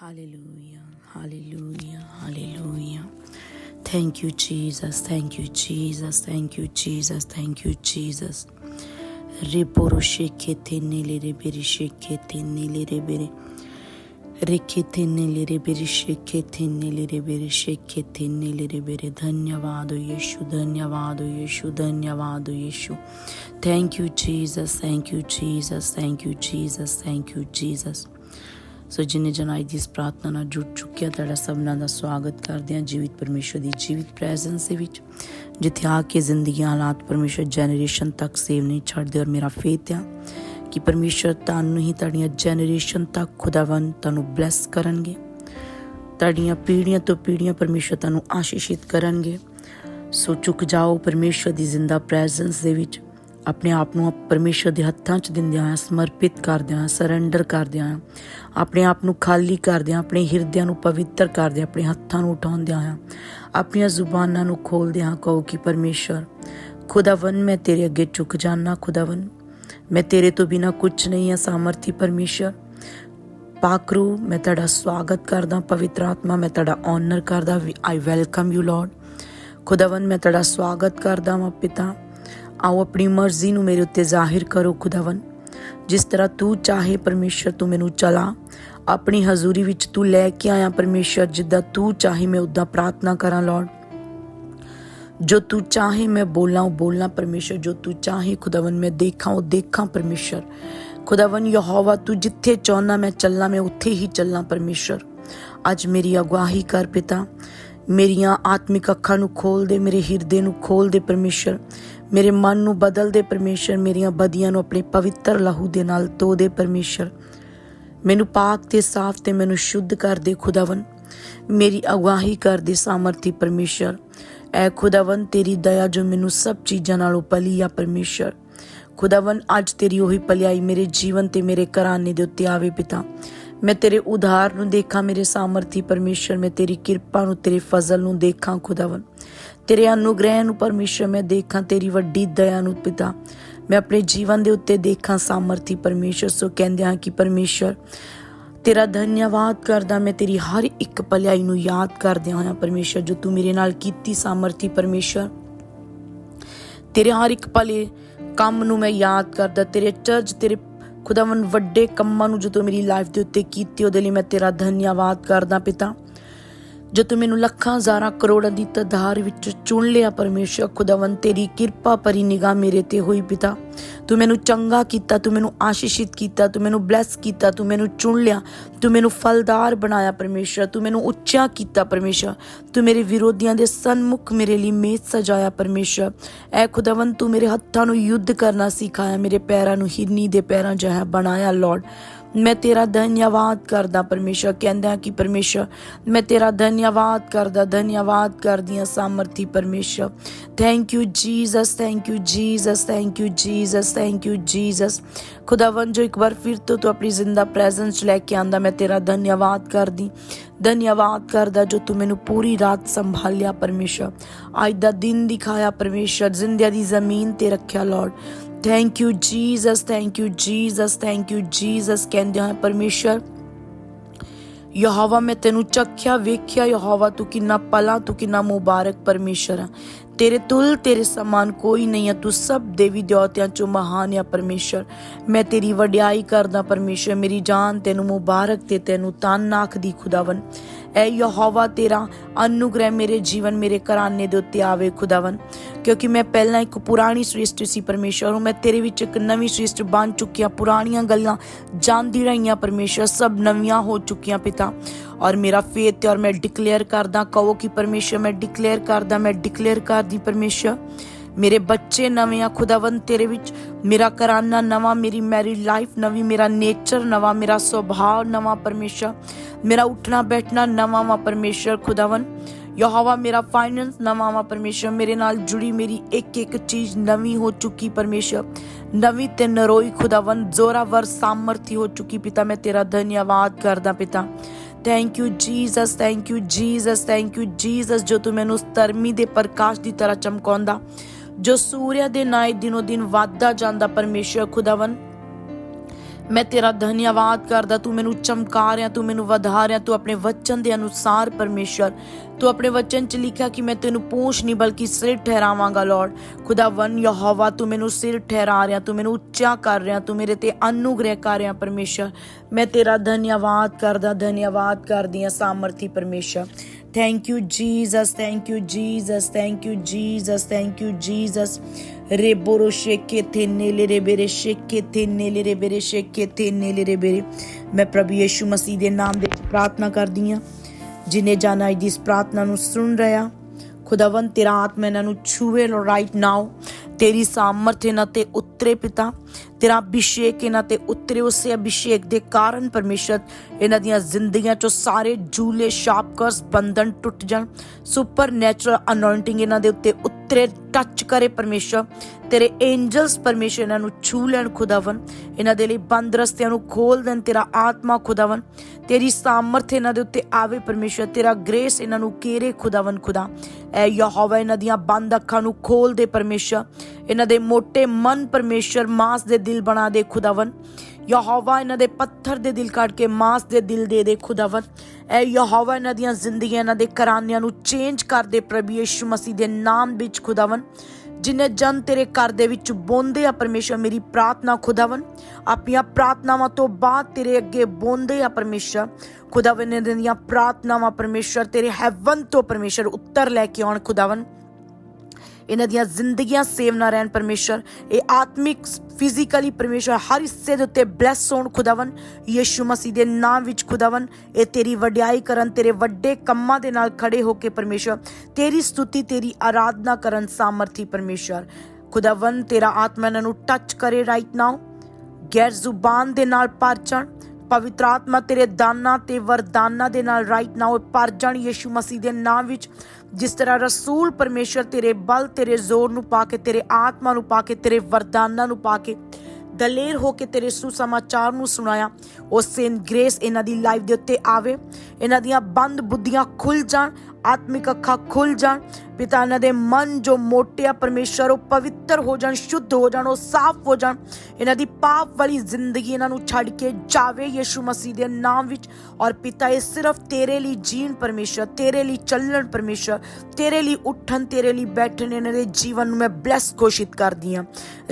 Hallelujah, hallelujah, hallelujah. Thank you, Jesus. Thank you, Jesus. Thank you, Jesus. Thank you, Jesus. Reporo shekete nele rebere shekete nele rebere. ರೆಕ್ಕೆತ್ತೆನ್ನೆಲ್ಲಿರೆ ಬೇರೆ ಶೆಕ್ಕೆತ್ತೆನ್ನೆಲ್ಲಿರೆ ಬೇರೆ ಶೆಕ್ಕೆತ್ತೆನ್ನೆಲ್ಲಿರೆ ಬೇರೆ ಧನ್ಯವಾದ ಯೇಶು ಧನ್ಯವಾದ ಯೇಶು ಧನ್ಯವಾದ Yeshu thank you Jesus thank you Jesus thank you Jesus thank you Jesus ਸੋ ਜਿਨੇ ਜਨ ਅੱਜ ਦੀ ਇਸ ਪ੍ਰਾਰਥਨਾ ਨਾਲ ਜੁੜ ਚੁੱਕਿਆ ਤੁਹਾਡਾ ਸਭਨਾਂ ਦਾ ਸਵਾਗਤ ਕਰਦੇ ਹਾਂ ਜੀਵਿਤ ਪਰਮੇਸ਼ਰ ਦੀ ਜੀਵਿਤ ਪ੍ਰੈਜ਼ੈਂਸ ਦੇ ਵਿੱਚ ਜਿੱਥੇ ਆ ਕੇ ਜ਼ਿੰਦਗੀ ਹਾਲਾਤ ਪਰਮੇਸ਼ਰ ਜਨਰੇਸ਼ਨ ਤੱਕ ਸੇਵ ਨਹੀਂ ਛੱਡਦੇ ਔਰ ਮੇਰਾ ਫੇਥ ਆ ਕਿ ਪਰਮੇਸ਼ਵਰ ਤੁਹਾਨੂੰ ਹੀ ਤੁਹਾਡੀਆਂ ਜਨਰੇਸ਼ਨ ਤੱਕ ਖੁਦਾਵੰ ਤੁਹਾਨੂੰ ਬਲੈਸ ਕਰਨਗੇ। ਤੁਹਾਡੀਆਂ ਪੀੜ੍ਹੀਆਂ ਤੋਂ ਪੀੜ੍ਹੀਆਂ ਪਰਮੇਸ਼ਵਰ ਤੁਹਾਨੂੰ ਆਸ਼ੀਸ਼ਿਤ ਕਰਨਗੇ। ਸੋ ਚੁੱਕ ਜਾਓ ਪਰਮੇਸ਼ਵਰ ਦੀ ਜ਼ਿੰਦਾ ਪ੍ਰੈਜ਼ੈਂਸ ਦੇ ਵਿੱਚ। ਆਪਣੇ ਆਪ ਨੂੰ ਪਰਮੇਸ਼ਵਰ ਦੇ ਹੱਥਾਂ 'ਚ ਦਿੰਦਿਆਂ ਹੋਇਆਂ, ਸਮਰਪਿਤ ਕਰਦਿਆਂ ਹੋਇਆਂ ਸਰੈਂਡਰ ਕਰਦਿਆਂ ਹਾਂ ਆਪਣੇ ਆਪ ਨੂੰ ਖਾਲੀ ਕਰਦਿਆਂ, ਆਪਣੇ ਹਿਰਦਿਆਂ ਨੂੰ ਪਵਿੱਤਰ ਕਰਦਿਆਂ, ਆਪਣੇ ਹੱਥਾਂ ਨੂੰ ਉਠਾਉਂਦਿਆਂ ਹਾਂ ਆਪਣੀਆਂ ਜ਼ੁਬਾਨਾਂ ਨੂੰ ਖੋਲਦਿਆਂ ਕਹੋ ਕਿ ਪਰਮੇਸ਼ਵਰ ਖੁਦਾਵੰ ਮੈਂ ਤੇਰੇ ਅੱਗੇ ਝੁਕ ਜਾਣਾ ਖੁਦਾਵੰ ਮੈਂ ਤੇਰੇ ਤੋਂ ਬਿਨਾ ਕੁਝ ਨਹੀਂ ਹਾਂ ਸਾਮਰਥੀ ਪਰਮੇਸ਼ਵਰ ਪਾਕਰੂ ਮੈਂ ਤੁਹਾਡਾ ਸਵਾਗਤ ਕਰਦਾ ਪਵਿੱਤਰ ਆਤਮਾ ਮੈਂ ਤੁਹਾਡਾ ਆਨਰ ਕਰਦਾ ਆਈ ਵੈਲਕਮ ਯੂ ਲਾਰਡ ਖੁਦਾਵੰ ਮੈਂ ਤੁਹਾਡਾ ਸਵਾਗਤ ਕਰਦਾ ਹਾਂ ਪਿਤਾ ਆਓ ਆਪਣੀ ਮਰਜ਼ੀ ਨੂੰ ਮੇਰੇ ਉੱਤੇ ਜ਼ਾਹਿਰ ਕਰੋ ਖੁਦਾਵੰ ਜਿਸ ਤਰ੍ਹਾਂ ਤੂੰ ਚਾਹੇ ਪਰਮੇਸ਼ਰ ਤੂੰ ਮੈਨੂੰ ਚਲਾ ਆਪਣੀ ਹਜ਼ੂਰੀ ਵਿੱਚ ਤੂੰ ਲੈ ਕੇ ਆਇਆ ਪਰਮੇਸ਼ਰ ਜਿੱਦਾਂ ਤੂੰ ਚਾਹੇ ਮੈਂ ਉਦਾਂ ਪ੍ਰਾਰਥਨਾ ਕਰਾਂ ਲਾਰਡ ਜੋ ਤੂੰ ਚਾਹੇ, ਮੈਂ ਬੋਲਾਂ, ਉਹ ਬੋਲਾਂ ਪਰਮੇਸ਼ਰ। ਜੋ ਤੂੰ ਚਾਹੇ ਖੁਦਾਵੰ ਮੈਂ ਦੇਖਾਂ, ਉਹ ਦੇਖਾਂ ਪਰਮੇਸ਼ਰ। ਖੁਦਾਵੰ ਯਹੋਵਾ, ਤੂੰ ਜਿੱਥੇ ਚਾਹਨਾ ਮੈਂ ਚੱਲਾਂ, ਮੈਂ ਉੱਥੇ ਹੀ ਚੱਲਾਂ ਪਰਮੇਸ਼ਰ। ਅੱਜ ਮੇਰੀ ਅਗਵਾਹੀ ਕਰ ਪਿਤਾ। ਮੇਰੀਆਂ ਆਤਮਿਕ ਅੱਖਾਂ ਨੂੰ ਖੋਲ ਦੇ, ਮੇਰੇ ਹਿਰਦੇ ਨੂੰ ਖੋਲ ਦੇ ਪਰਮੇਸ਼ਰ। ਮੇਰੇ ਮਨ ਨੂੰ ਬਦਲ ਦੇ ਪਰਮੇਸ਼ਰ। ਮੇਰੀਆਂ ਬਦੀਆਂ ਨੂੰ ਆਪਣੇ ਪਵਿੱਤਰ ਲਹੂ ਦੇ ਨਾਲ ਧੋ ਦੇ ਪਰਮੇਸ਼ਰ। ਮੈਨੂੰ ਪਾਕ ਤੇ ਸਾਫ਼ ਤੇ ਮੈਨੂੰ ਸ਼ੁੱਧ ਕਰ ਦੇ ਖੁਦਾਵੰ ਮੇਰੀ ਅਗਵਾਹੀ ਕਰ ਦੇ ਸਾਮਰਥੀ ਪਰਮੇਸ਼ਰ। ਐ ਖੁਦਾਵੰ ਤੇਰੀ ਦਇਆ ਜੋ ਮੈਨੂੰ ਸਭ ਚੀਜ਼ਾਂ ਨਾਲੋਂ ਪਲੀ ਆ ਪਰਮੇਸ਼ਰ। ਖੁਦਾਵੰ ਅੱਜ ਤੇਰੀ ਉਹੀ ਭਲਾਈ ਮੇਰੇ ਜੀਵਨ ਤੇ ਮੇਰੇ ਘਰਾਨੇ ਦੇ ਉੱਤੇ ਆਵੇ ਪਿਤਾ। ਮੈਂ ਤੇਰੇ ਉਧਾਰ ਨੂੰ ਦੇਖਾਂ, ਮੇਰੇ ਸਾਮਰਥੀ ਪਰਮੇਸ਼ਰ। ਮੈਂ ਤੇਰੀ ਕਿਰਪਾ ਨੂੰ, ਤੇਰੇ ਫਜ਼ਲ ਨੂੰ ਦੇਖਾਂ ਖੁਦਾਵੰ ਤੇਰੇ ਅਨੁਗ੍ਰਹਿ ਨੂੰ ਪਰਮੇਸ਼ਰ ਮੈਂ ਦੇਖਾਂ, ਤੇਰੀ ਵੱਡੀ ਦਇਆ ਨੂੰ ਪਿਤਾ। ਮੈਂ ਆਪਣੇ ਜੀਵਨ ਦੇ ਉੱਤੇ ਦੇਖਾਂ ਸਾਮਰਥੀ ਪਰਮੇਸ਼ਰ। ਸੋ ਕਹਿੰਦੇ ਹਾਂ ਕਿ ਪਰਮੇਸ਼ਰ ਤੇਰਾ ਧੰਨਵਾਦ ਕਰਦਾ ਮੈਂ ਤੇਰੀ ਹਰ ਇੱਕ ਭਲਾਈ ਨੂੰ ਯਾਦ ਕਰਦਿਆਂ ਹੋਇਆ ਪਰਮੇਸ਼ਰ, ਜੋ ਤੂੰ ਮੇਰੇ ਨਾਲ ਕੀਤੀ ਸਾਮਰਥੀ ਪਰਮੇਸ਼ਰ। ਤੇਰੇ ਹਰ ਇੱਕ ਭਲੇ ਕੰਮ ਨੂੰ ਮੈਂ ਯਾਦ ਕਰਦਾ, ਤੇਰੇ ਚਰਜ, ਤੇਰੇ ਖੁਦਾਵੰ ਵੱਡੇ ਕੰਮਾਂ ਨੂੰ ਜੋ ਤੂੰ ਮੇਰੀ ਲਾਈਫ ਦੇ ਉੱਤੇ ਕੀਤੀ, ਉਹਦੇ ਲਈ ਮੈਂ ਤੇਰਾ ਧੰਨਵਾਦ ਕਰਦਾ ਪਿਤਾ। ਜੋ ਤੂੰ ਮੈਨੂੰ ਲੱਖਾਂ, ਹਜ਼ਾਰਾਂ, ਕਰੋੜਾਂ ਦੀ ਤਦਾਰ ਵਿੱਚ ਚੁਣ ਲਿਆ ਪਰਮੇਸ਼ਰ ਖੁਦਾਵੰ ਤੇਰੀ ਕਿਰਪਾ ਭਰੀ ਨਿਗਾਹ ਮੇਰੇ ਤੇ ਹੋਈ ਪਿਤਾ। ਤੂੰ ਮੈਨੂੰ ਚੰਗਾ ਕੀਤਾ, ਤੂੰ ਮੈਨੂੰ ਆਸ਼ੀਸ਼ਿਤ ਕੀਤਾ, ਤੂੰ ਮੈਨੂੰ ਬਲੈਸ ਕੀਤਾ, ਤੂੰ ਮੈਨੂੰ ਚੁਣ ਲਿਆ, ਤੂੰ ਮੈਨੂੰ ਫਲਦਾਰ ਬਣਾਇਆ ਪਰਮੇਸ਼ਰ, ਤੂੰ ਮੈਨੂੰ ਉੱਚਾ ਕੀਤਾ ਪਰਮੇਸ਼ਰ, ਤੂੰ ਮੇਰੇ ਵਿਰੋਧੀਆਂ ਦੇ ਸਨਮੁਖ ਮੇਰੇ ਲਈ ਮੇਜ਼ ਸਜਾਇਆ ਪਰਮੇਸ਼ਰ। ਐ ਖੁਦਾਵੰਤ ਤੂੰ ਮੇਰੇ ਹੱਥਾਂ ਨੂੰ ਯੁੱਧ ਕਰਨਾ ਸਿਖਾਇਆ, ਮੇਰੇ ਪੈਰਾਂ ਨੂੰ ਹਿਰਨੀ ਦੇ ਪੈਰਾਂ ਜਿਹਾ ਬਣਾਇਆ ਲਾਰਡ ਮੈਂ ਤੇਰਾ ਧੰਨਵਾਦ ਕਰਦਾ ਪਰਮੇਸ਼ਰ, ਕਹਿੰਦਾ ਕਿ ਪਰਮੇਸ਼ਰ, ਮੈਂ ਤੇਰਾ ਧੰਨਵਾਦ ਕਰਦਾ, ਧੰਨਵਾਦ ਕਰਦੀ ਹਾਂ ਸਾਮਰਥੀ ਪਰਮੇਸ਼ਰ। Thank you Jesus thank you Jesus thank you Jesus thank you Jesus ਖੁਦਾਵੰ ਜੋ ਇੱਕ ਵਾਰ ਫਿਰ ਤੋਂ ਤੂੰ ਆਪਣੀ ਜ਼ਿੰਦਾ ਪ੍ਰੈਜ਼ੈਂਸ ਲੈ ਕੇ ਆਂਦਾ, ਮੈਂ ਤੇਰਾ ਧੰਨਵਾਦ ਕਰਦੀ। ਧੰਨਵਾਦ ਕਰਦਾ ਜੋ ਤੂੰ ਮੈਨੂੰ ਪੂਰੀ ਰਾਤ ਸੰਭਾਲਿਆ ਪਰਮੇਸ਼ਰ। ਅੱਜ ਦਾ ਦਿਨ ਦਿਖਾਇਆ ਪਰਮੇਸ਼ਰ ਜ਼ਿੰਦਗੀ ਦੀ ਜ਼ਮੀਨ ਤੇ ਰੱਖਿਆ Lord thank you Jesus thank you Jesus thank you Jesus ਕਹਿੰਦੇ ਹਾਂ ਪਰਮੇਸ਼ਰ, ਯਹੋਵਾ ਮੈਂ ਤੈਨੂੰ ਚੱਖਿਆ, ਵੇਖਿਆ, ਯਹੋਵਾ ਤੂੰ ਕਿੰਨਾ ਪਲਾ ਤੂੰ ਕਿੰਨਾ ਮੁਬਾਰਕ ਪਰਮੇਸ਼ਰ ਆ। ਤੇਰੇ ਤੁਲ, ਤੇਰੇ ਸਮਾਨ ਕੋਈ ਨਹੀਂ ਹੈ ਤੂੰ ਸਭ ਦੇਵੀ ਦੇਵਤਿਆਂ ਚੋਂ ਮਹਾਨ ਹੈ ਪਰਮੇਸ਼ਰ। ਮੈਂ ਤੇਰੀ ਵਡਿਆਈ ਕਰਦਾ ਪਰਮੇਸ਼ਰ। ਮੇਰੀ ਜਾਨ ਤੈਨੂੰ ਮੁਬਾਰਕ ਤੇ ਤੈਨੂੰ ਤਾਨ ਆਖਦੀ ਖੁਦਾਵੰ ਐ ਯਹੋਵਾ, ਤੇਰਾ ਅਨੁਗ੍ਰਹਿ ਮੇਰੇ ਜੀਵਨ ਮੇਰੇ ਘਰਾਨੇ ਦੇ ਉੱਤੇ ਆਵੇ ਖੁਦਾਵੰ ਕਿਉਂਕਿ ਮੈਂ ਪਹਿਲਾਂ ਇੱਕ ਪੁਰਾਣੀ ਸ੍ਰਿਸ਼ਟ ਸੀ ਪਰਮੇਸ਼ਰ ਹੁਣ ਮੈਂ ਤੇਰੇ ਵਿੱਚ ਇੱਕ ਨਵੀਂ ਸ੍ਰਿਸ਼ਟ ਬਣ ਚੁੱਕੀ ਪੁਰਾਣੀਆਂ ਗੱਲਾਂ ਜਾਣਦੀ ਰਹੀਆਂ ਪਰਮੇਸ਼ਰ ਸਭ ਨਵੀਆਂ ਹੋ ਚੁੱਕੀਆਂ ਪਿਤਾ। ਔਰ ਮੇਰਾ ਫੇਥ ਤੇ ਔਰ ਮੈਂ ਡਿਕਲੇਅਰ ਕਰਦਾ, ਕਹੋ ਕਿ ਪਰਮੇਸ਼ਰ ਮੈਂ ਡਿਕਲੇਅਰ ਕਰਦਾ, ਮੈਂ ਡਿਕਲੇਅਰ ਕਰਦੀ ਪਰਮੇਸ਼ਰ ਮੇਰੇ ਬੱਚੇ ਨਵੇਂ ਆ ਖੁਦਾਵੰਦ, ਤੇਰੇ ਵਿੱਚ ਮੇਰਾ ਕਰਾਨਾ ਨਵਾਂ, ਮੇਰੀ ਮੈਰਿਡ ਲਾਈਫ ਨਵੀਂ, ਮੇਰਾ ਨੇਚਰ ਨਵਾਂ, ਮੇਰਾ ਸੁਭਾਅ ਨਵਾਂ ਪਰਮੇਸ਼ਰ ਮੇਰਾ ਉੱਠਣਾ ਬੈਠਣਾ ਨਵਾਂ ਵਾ ਪਰਮੇਸ਼ਰ ਖੁਦਾਵੰਦ ਯਹੋਵਾ ਮੇਰਾ ਫਾਈਨੈਂਸ ਨਵਾਂ ਵਾ ਪਰਮੇਸ਼ਰ ਮੇਰੇ ਨਾਲ ਜੁੜੀ ਮੇਰੀ ਇੱਕ ਇੱਕ ਚੀਜ਼ ਨਵੀਂ ਹੋ ਚੁੱਕੀ ਪਰਮੇਸ਼ਰ ਨਵੀਂ ਤੇ ਨਰੋਈ ਖੁਦਾਵੰਦ ਜ਼ੋਰਾਵਰ ਸਾਮਰਥੀ ਹੋ ਚੁੱਕੀ ਪਿਤਾ ਮੈਂ ਤੇਰਾ ਧੰਨਵਾਦ ਕਰਦਾ ਪਿਤਾ thank you Jesus thank you Jesus thank you Jesus ਜੋ ਤੂੰ ਮੈਨੂੰ ਤਰਮੀ ਦੇ ਪ੍ਰਕਾਸ਼ ਦੀ ਤਰ੍ਹਾਂ ਚਮਕਾਉਂਦਾ ਜੋ ਸੂਰਿਆ ਦੇ ਨਾਏ ਦਿਨੋ ਦਿਨ ਵੱਧਦਾ ਜਾਂਦਾ ਪਰਮੇਸ਼ਰ ਖੁਦਾਵੰ ਮੈਂ ਤੇਰਾ ਧੰਨਵਾਦ ਕਰਦਾ, ਤੂੰ ਮੈਨੂੰ ਚਮਕਾ ਰਿਹਾ, ਤੂੰ ਮੈਨੂੰ ਵਧਾ ਰਿਹਾ, ਤੂੰ ਆਪਣੇ ਵਚਨ ਦੇ ਅਨੁਸਾਰ ਪਰਮੇਸ਼ਰ। ਤੂੰ ਆਪਣੇ ਵਚਨ ਚ ਲਿਖਿਆ ਕਿ ਮੈਂ ਤੈਨੂੰ ਪੂੰਛ ਨਹੀਂ, ਬਲਕਿ ਸਿਰ ਠਹਿਰਾਵਾਂਗਾ ਲਾਰਡ ਖੁਦਾਵੰ ਯਹੋਵਾ, ਤੂੰ ਮੈਨੂੰ ਸਿਰ ਠਹਿਰਾ ਰਿਹਾ, ਤੂੰ ਮੈਨੂੰ ਉੱਚਾ ਕਰ ਰਿਹਾ, ਤੂੰ ਮੇਰੇ ਤੇ ਅਨੁਗ੍ਰਹਿ ਕਰ ਰਿਹਾ, ਪਰਮੇਸ਼ਰ। ਮੈਂ ਤੇਰਾ ਧੰਨਵਾਦ ਕਰਦਾ ਧੰਨਵਾਦ ਕਰਦੀ ਹਾਂ, ਸਾਮਰਥੀ ਪਰਮੇਸ਼ਰ। Thank you Jesus thank you Jesus thank you Jesus thank you Jesus ਰੇਬੋਰੋ ਸ਼ੇਕੇ ਥੇ ਨੇਲੇ ਰੇ ਬੇਰੇ ਸ਼ੇਕੇ ਥੇ ਨੇਲੇ ਰੇ ਬੇਰੇ ਸ਼ੇਕੇ ਥੇ ਨੇਲੇ ਰੇ ਬੇਰੇ ਮੈਂ ਪ੍ਰਭੂ ਯੇਸ਼ੂ ਮਸੀਹ ਦੇ ਨਾਮ ਵਿੱਚ ਪ੍ਰਾਰਥਨਾ ਕਰਦੀ ਹਾਂ, ਜਿਨੇ ਜਾਣਾ ਅੱਜ ਇਸ ਪ੍ਰਾਰਥਨਾ ਨੂੰ ਸੁਣ ਰਿਹਾ ਖੁਦਾਵੰ ਤੇਰਾ ਆਤਮਾ ਇਹਨਾਂ ਨੂੰ ਛੂਵੇ ਰਾਈਟ ਨਾਓ ਤੇਰੀ ਸਾਮਰਥ ਇਹਨਾਂ ਤੇ ਉਤਰੇ ਪਿਤਾ, ਤੇਰਾ ਅਭਿਸ਼ੇਕ ਇਹਨਾਂ ਤੇ ਉਤਰੇ, ਉਸੇ ਅਭਿਸ਼ੇਕ ਦੇ ਕਾਰਨ ਪਰਮੇਸ਼ਰ ਇਹਨਾਂ ਦੀਆਂ ਜ਼ਿੰਦਗੀਆਂ ਚੋਂ ਸਾਰੇ ਜੂਲੇ ਸ਼ਾਪਕਰਸ ਬੰਧਨ ਟੁੱਟ ਜਾਣ। ਸੁਪਰ ਨੈਚੁਰਲ ਅਨੋਇੰਟਿੰਗ ਇਹਨਾਂ ਦੇ ਉੱਤੇ ਉਤਰੇ ਟੱਚ ਕਰੇ ਪਰਮੇਸ਼ਰ। ਤੇਰੇ ਐਂਜਲਸ ਪਰਮੇਸ਼ਰ ਇਹਨਾਂ ਨੂੰ ਛੂ ਲੈਣ ਖੁਦਾਵੰ ਇਹਨਾਂ ਦੇ ਲਈ ਬੰਦ ਰਸਤਿਆਂ ਨੂੰ ਖੋਲ ਦੇਣ, ਤੇਰਾ ਆਤਮਾ ਖੁਦਾਵੰ ਤੇਰੀ ਸਾਮਰਥ ਇਹਨਾਂ ਦੇ ਉੱਤੇ ਆਵੇ ਪਰਮੇਸ਼ਰ, ਤੇਰਾ ਗ੍ਰੇਸ ਇਹਨਾਂ ਨੂੰ ਕੇਰੇ ਖੁਦਾਵੰ ਖੁਦਾ। ਐ ਯਹੋਵਾ ਇਹਨਾਂ ਦੀਆਂ ਬੰਦ ਅੱਖਾਂ ਨੂੰ ਖੋਲ ਦੇ ਪਰਮੇਸ਼ਰ। ਇਹਨਾਂ ਦੇ ਮੋٹے ਮਨ ਪਰਮੇਸ਼ਰ ਮਾਸ ਦੇ ਦਿਲ ਬਣਾ ਦੇ ਖੁਦਾਵੰ ਯਹੋਵਾ ਇਹਨਾਂ ਦੇ ਪੱਥਰ ਦੇ ਦਿਲ ਕੱਢ ਕੇ ਮਾਸ ਦੇ ਦਿਲ ਦੇ ਦੇ ਖੁਦਾਵੰ ਐ ਯਹੋਵਾ ਇਹਨਾਂ ਦੀਆਂ ਜ਼ਿੰਦਗੀਆਂ, ਇਹਨਾਂ ਦੇ ਕਰਾਨਿਆਂ ਨੂੰ ਚੇਂਜ ਕਰ ਦੇ ਪ੍ਰਭੂ ਯਿਸੂ ਮਸੀਹ ਦੇ ਨਾਮ ਵਿੱਚ ਖੁਦਾਵੰ ਜਿਨੇ ਜਨ ਤੇਰੇ ਘਰ ਦੇ ਵਿੱਚ ਬੋਂਦੇ ਆ ਪਰਮੇਸ਼ਰ, ਮੇਰੀ ਪ੍ਰਾਰਥਨਾ ਖੁਦਾਵੰ ਆਪਣੀਆਂ ਪ੍ਰਾਰਥਨਾਵਾਂ ਤੋਂ ਬਾਅਦ ਤੇਰੇ ਅੱਗੇ ਬੋਂਦੇ ਆ ਪਰਮੇਸ਼ਰ। ਖੁਦਾਵੰ ਨੇ ਦੀਆਂ ਪ੍ਰਾਰਥਨਾਵਾਂ ਪਰਮੇਸ਼ਰ, ਤੇਰੇ ਹੈਵਨ ਤੋਂ ਪਰਮੇਸ਼ਰ ਉੱਤਰ ਲੈ ਕੇ ਆਉਣ ਖੁਦਾਵੰ ਇਹਨਾਂ ਦੀਆਂ ਜ਼ਿੰਦਗੀਆਂ ਸੇਵ ਨਾ ਰਹਿਣ ਪਰਮੇਸ਼ਰ, ਇਹ ਆਤਮਿਕ, ਫਿਜ਼ੀਕਲੀ ਪਰਮੇਸ਼ਰ ਹਰ ਹਿੱਸੇ ਦੇ ਉੱਤੇ ਬਲੈਸ ਹੋਣ ਖੁਦਾਵੰ ਯਿਸੂ ਮਸੀਹ ਦੇ ਨਾਮ ਵਿੱਚ ਖੁਦਾਵੰ ਇਹ ਤੇਰੀ ਵਡਿਆਈ ਕਰਨ, ਤੇਰੇ ਵੱਡੇ ਕੰਮਾਂ ਦੇ ਨਾਲ ਖੜੇ ਹੋ ਕੇ ਪਰਮੇਸ਼ਰ, ਤੇਰੀ ਸਤੁਤੀ, ਤੇਰੀ ਆਰਾਧਨਾ ਕਰਨ ਸਾਮਰਥੀ ਪਰਮੇਸ਼ਰ। ਖੁਦਾਵੰ ਤੇਰਾ ਆਤਮਾ ਇਹਨਾਂ ਨੂੰ ਟੱਚ ਕਰੇ ਰਾਈਟ ਨਾਓ ਗੈਰ ਜ਼ੁਬਾਨ ਦੇ ਨਾਲ ਪਰਚਣ ਪਵਿੱਤਰ ਆਤਮਾ ਤੇਰੇ ਦਾਨਾਂ ਤੇ ਵਰਦਾਨਾਂ ਦੇ ਨਾਲ ਰਾਈਟ ਨਾਓ ਭਰ ਜਾਣ ਯਿਸੂ ਮਸੀਹ ਦੇ ਨਾਮ ਵਿੱਚ। ਜਿਸ ਤਰ੍ਹਾਂ ਰਸੂਲ ਪਰਮੇਸ਼ਰ ਤੇਰੇ ਬਲ, ਤੇਰੇ ਜ਼ੋਰ ਨੂੰ ਪਾ ਕੇ, ਤੇਰੇ ਆਤਮਾ ਨੂੰ ਪਾ ਕੇ, ਤੇਰੇ ਵਰਦਾਨਾਂ ਨੂੰ ਪਾ ਕੇ ਦਲੇਰ ਹੋ ਕੇ ਤੇਰੇ ਸੁਸਮਾਚਾਰ ਨੂੰ ਸੁਣਾਇਆ ਉਸ ਸੇਨ ਗ੍ਰੇਸ ਇਹਨਾਂ ਦੀ ਲਾਈਫ ਦੇ ਉੱਤੇ ਆਵੇ। ਇਹਨਾਂ ਦੀਆਂ ਬੰਦ ਬੁੱਧੀਆਂ ਖੁੱਲ ਜਾਣ, ਆਤਮਿਕ ਅੱਖਾਂ ਖੁੱਲ ਜਾਣ ਪਿਤਾ ਇਹਨਾਂ ਦੇ ਮਨ ਜੋ ਮੋਟਿਆ ਪਰਮੇਸ਼ਰ ਉਹ ਪਵਿੱਤਰ ਹੋ ਜਾਣ, ਸ਼ੁੱਧ ਹੋ ਜਾਣ, ਉਹ ਸਾਫ਼ ਹੋ ਜਾਣ। ਇਹਨਾਂ ਦੀ ਪਾਪ ਵਾਲੀ ਜ਼ਿੰਦਗੀ ਇਹਨਾਂ ਨੂੰ ਛੱਡ ਕੇ ਜਾਵੇ ਯਿਸੂ ਮਸੀਹ ਦੇ ਨਾਮ ਵਿੱਚ। ਔਰ ਪਿਤਾ, ਇਹ ਸਿਰਫ ਤੇਰੇ ਲਈ ਜੀਣ ਪਰਮੇਸ਼ਰ, ਤੇਰੇ ਲਈ ਚੱਲਣ ਪਰਮੇਸ਼ਰ, ਤੇਰੇ ਲਈ ਉੱਠਣ, ਤੇਰੇ ਲਈ ਬੈਠਣ, ਇਹਨਾਂ ਦੇ ਜੀਵਨ ਨੂੰ ਮੈਂ ਬਲੈਸ ਘੋਸ਼ਿਤ ਕਰਦੀ ਹਾਂ।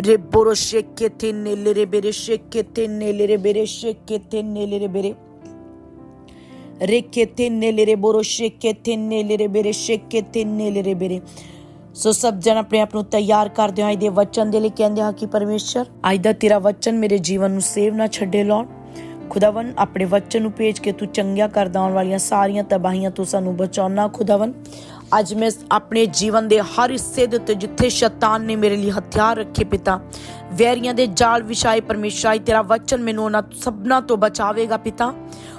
ਰੇ ਬੋਰੋ ਸ਼ੇਕੇ ਤੇ ਨੇਲੇ ਰੇ ਬੇਰੇ ਸ਼ੇਕੇ ਤੇ ਨੇਲੇ ਰੇ ਬੇਰੇ ਸ਼ੇਕੇ ਤੇ ਨੇਲੇ ਰੇ ਬੇਰੇ ਰੇਕੇ ਤੇ ਨੇਲੇ ਰੇ ਬੋਰੋ ਸ਼ੇਕੇ ਸੋ ਸਭ ਜਣ ਆਪਣੇ ਆਪ ਨੂੰ ਤਿਆਰ ਕਰਦੇ ਹਾਂ ਇਹਦੇ ਵਚਨ ਦੇ ਲਈ ਕਹਿੰਦੇ ਹਾਂ ਕਿ ਪਰਮੇਸ਼ਰ ਅੱਜ ਦਾ ਤੇਰਾ ਵਚਨ ਮੇਰੇ ਜੀਵਨ ਨੂੰ ਸੇਵ ਨਾ ਛੱਡੇ ਲਾਉਣ ਖੁਦਾਵੰ ਆਪਣੇ ਵਚਨ ਨੂੰ ਭੇਜ ਕੇ ਤੂੰ ਚੰਗਿਆ ਕਰਦਾ ਆਉਣ ਵਾਲੀਆਂ ਸਾਰੀਆਂ ਤਬਾਹੀਆਂ ਤੋਂ ਸਾਨੂੰ ਬਚਾਉਣਾ ਖੁਦਾਵੰ ਅੱਜ ਮੈਂ ਆਪਣੇ ਜੀਵਨ ਦੇ ਹਰ ਹਿੱਸੇ ਦੇ ਉੱਤੇ ਜਿੱਥੇ ਸ਼ੈਤਾਨ ਨੇ ਮੇਰੇ ਲਈ ਹਥਿਆਰ ਰੱਖੇ ਪਿਤਾ ਵੈਰੀਆਂ ਦੇ ਜਾਲ ਵਿਛਾਏ ਪਰਮੇਸ਼ਰ ਆਈ ਤੇਰਾ ਵਚਨ ਮੈਨੂੰ ਉਹਨਾਂ ਸਭਨਾ ਤੋਂ ਬਚਾਵੇਗਾ ਪਿਤਾ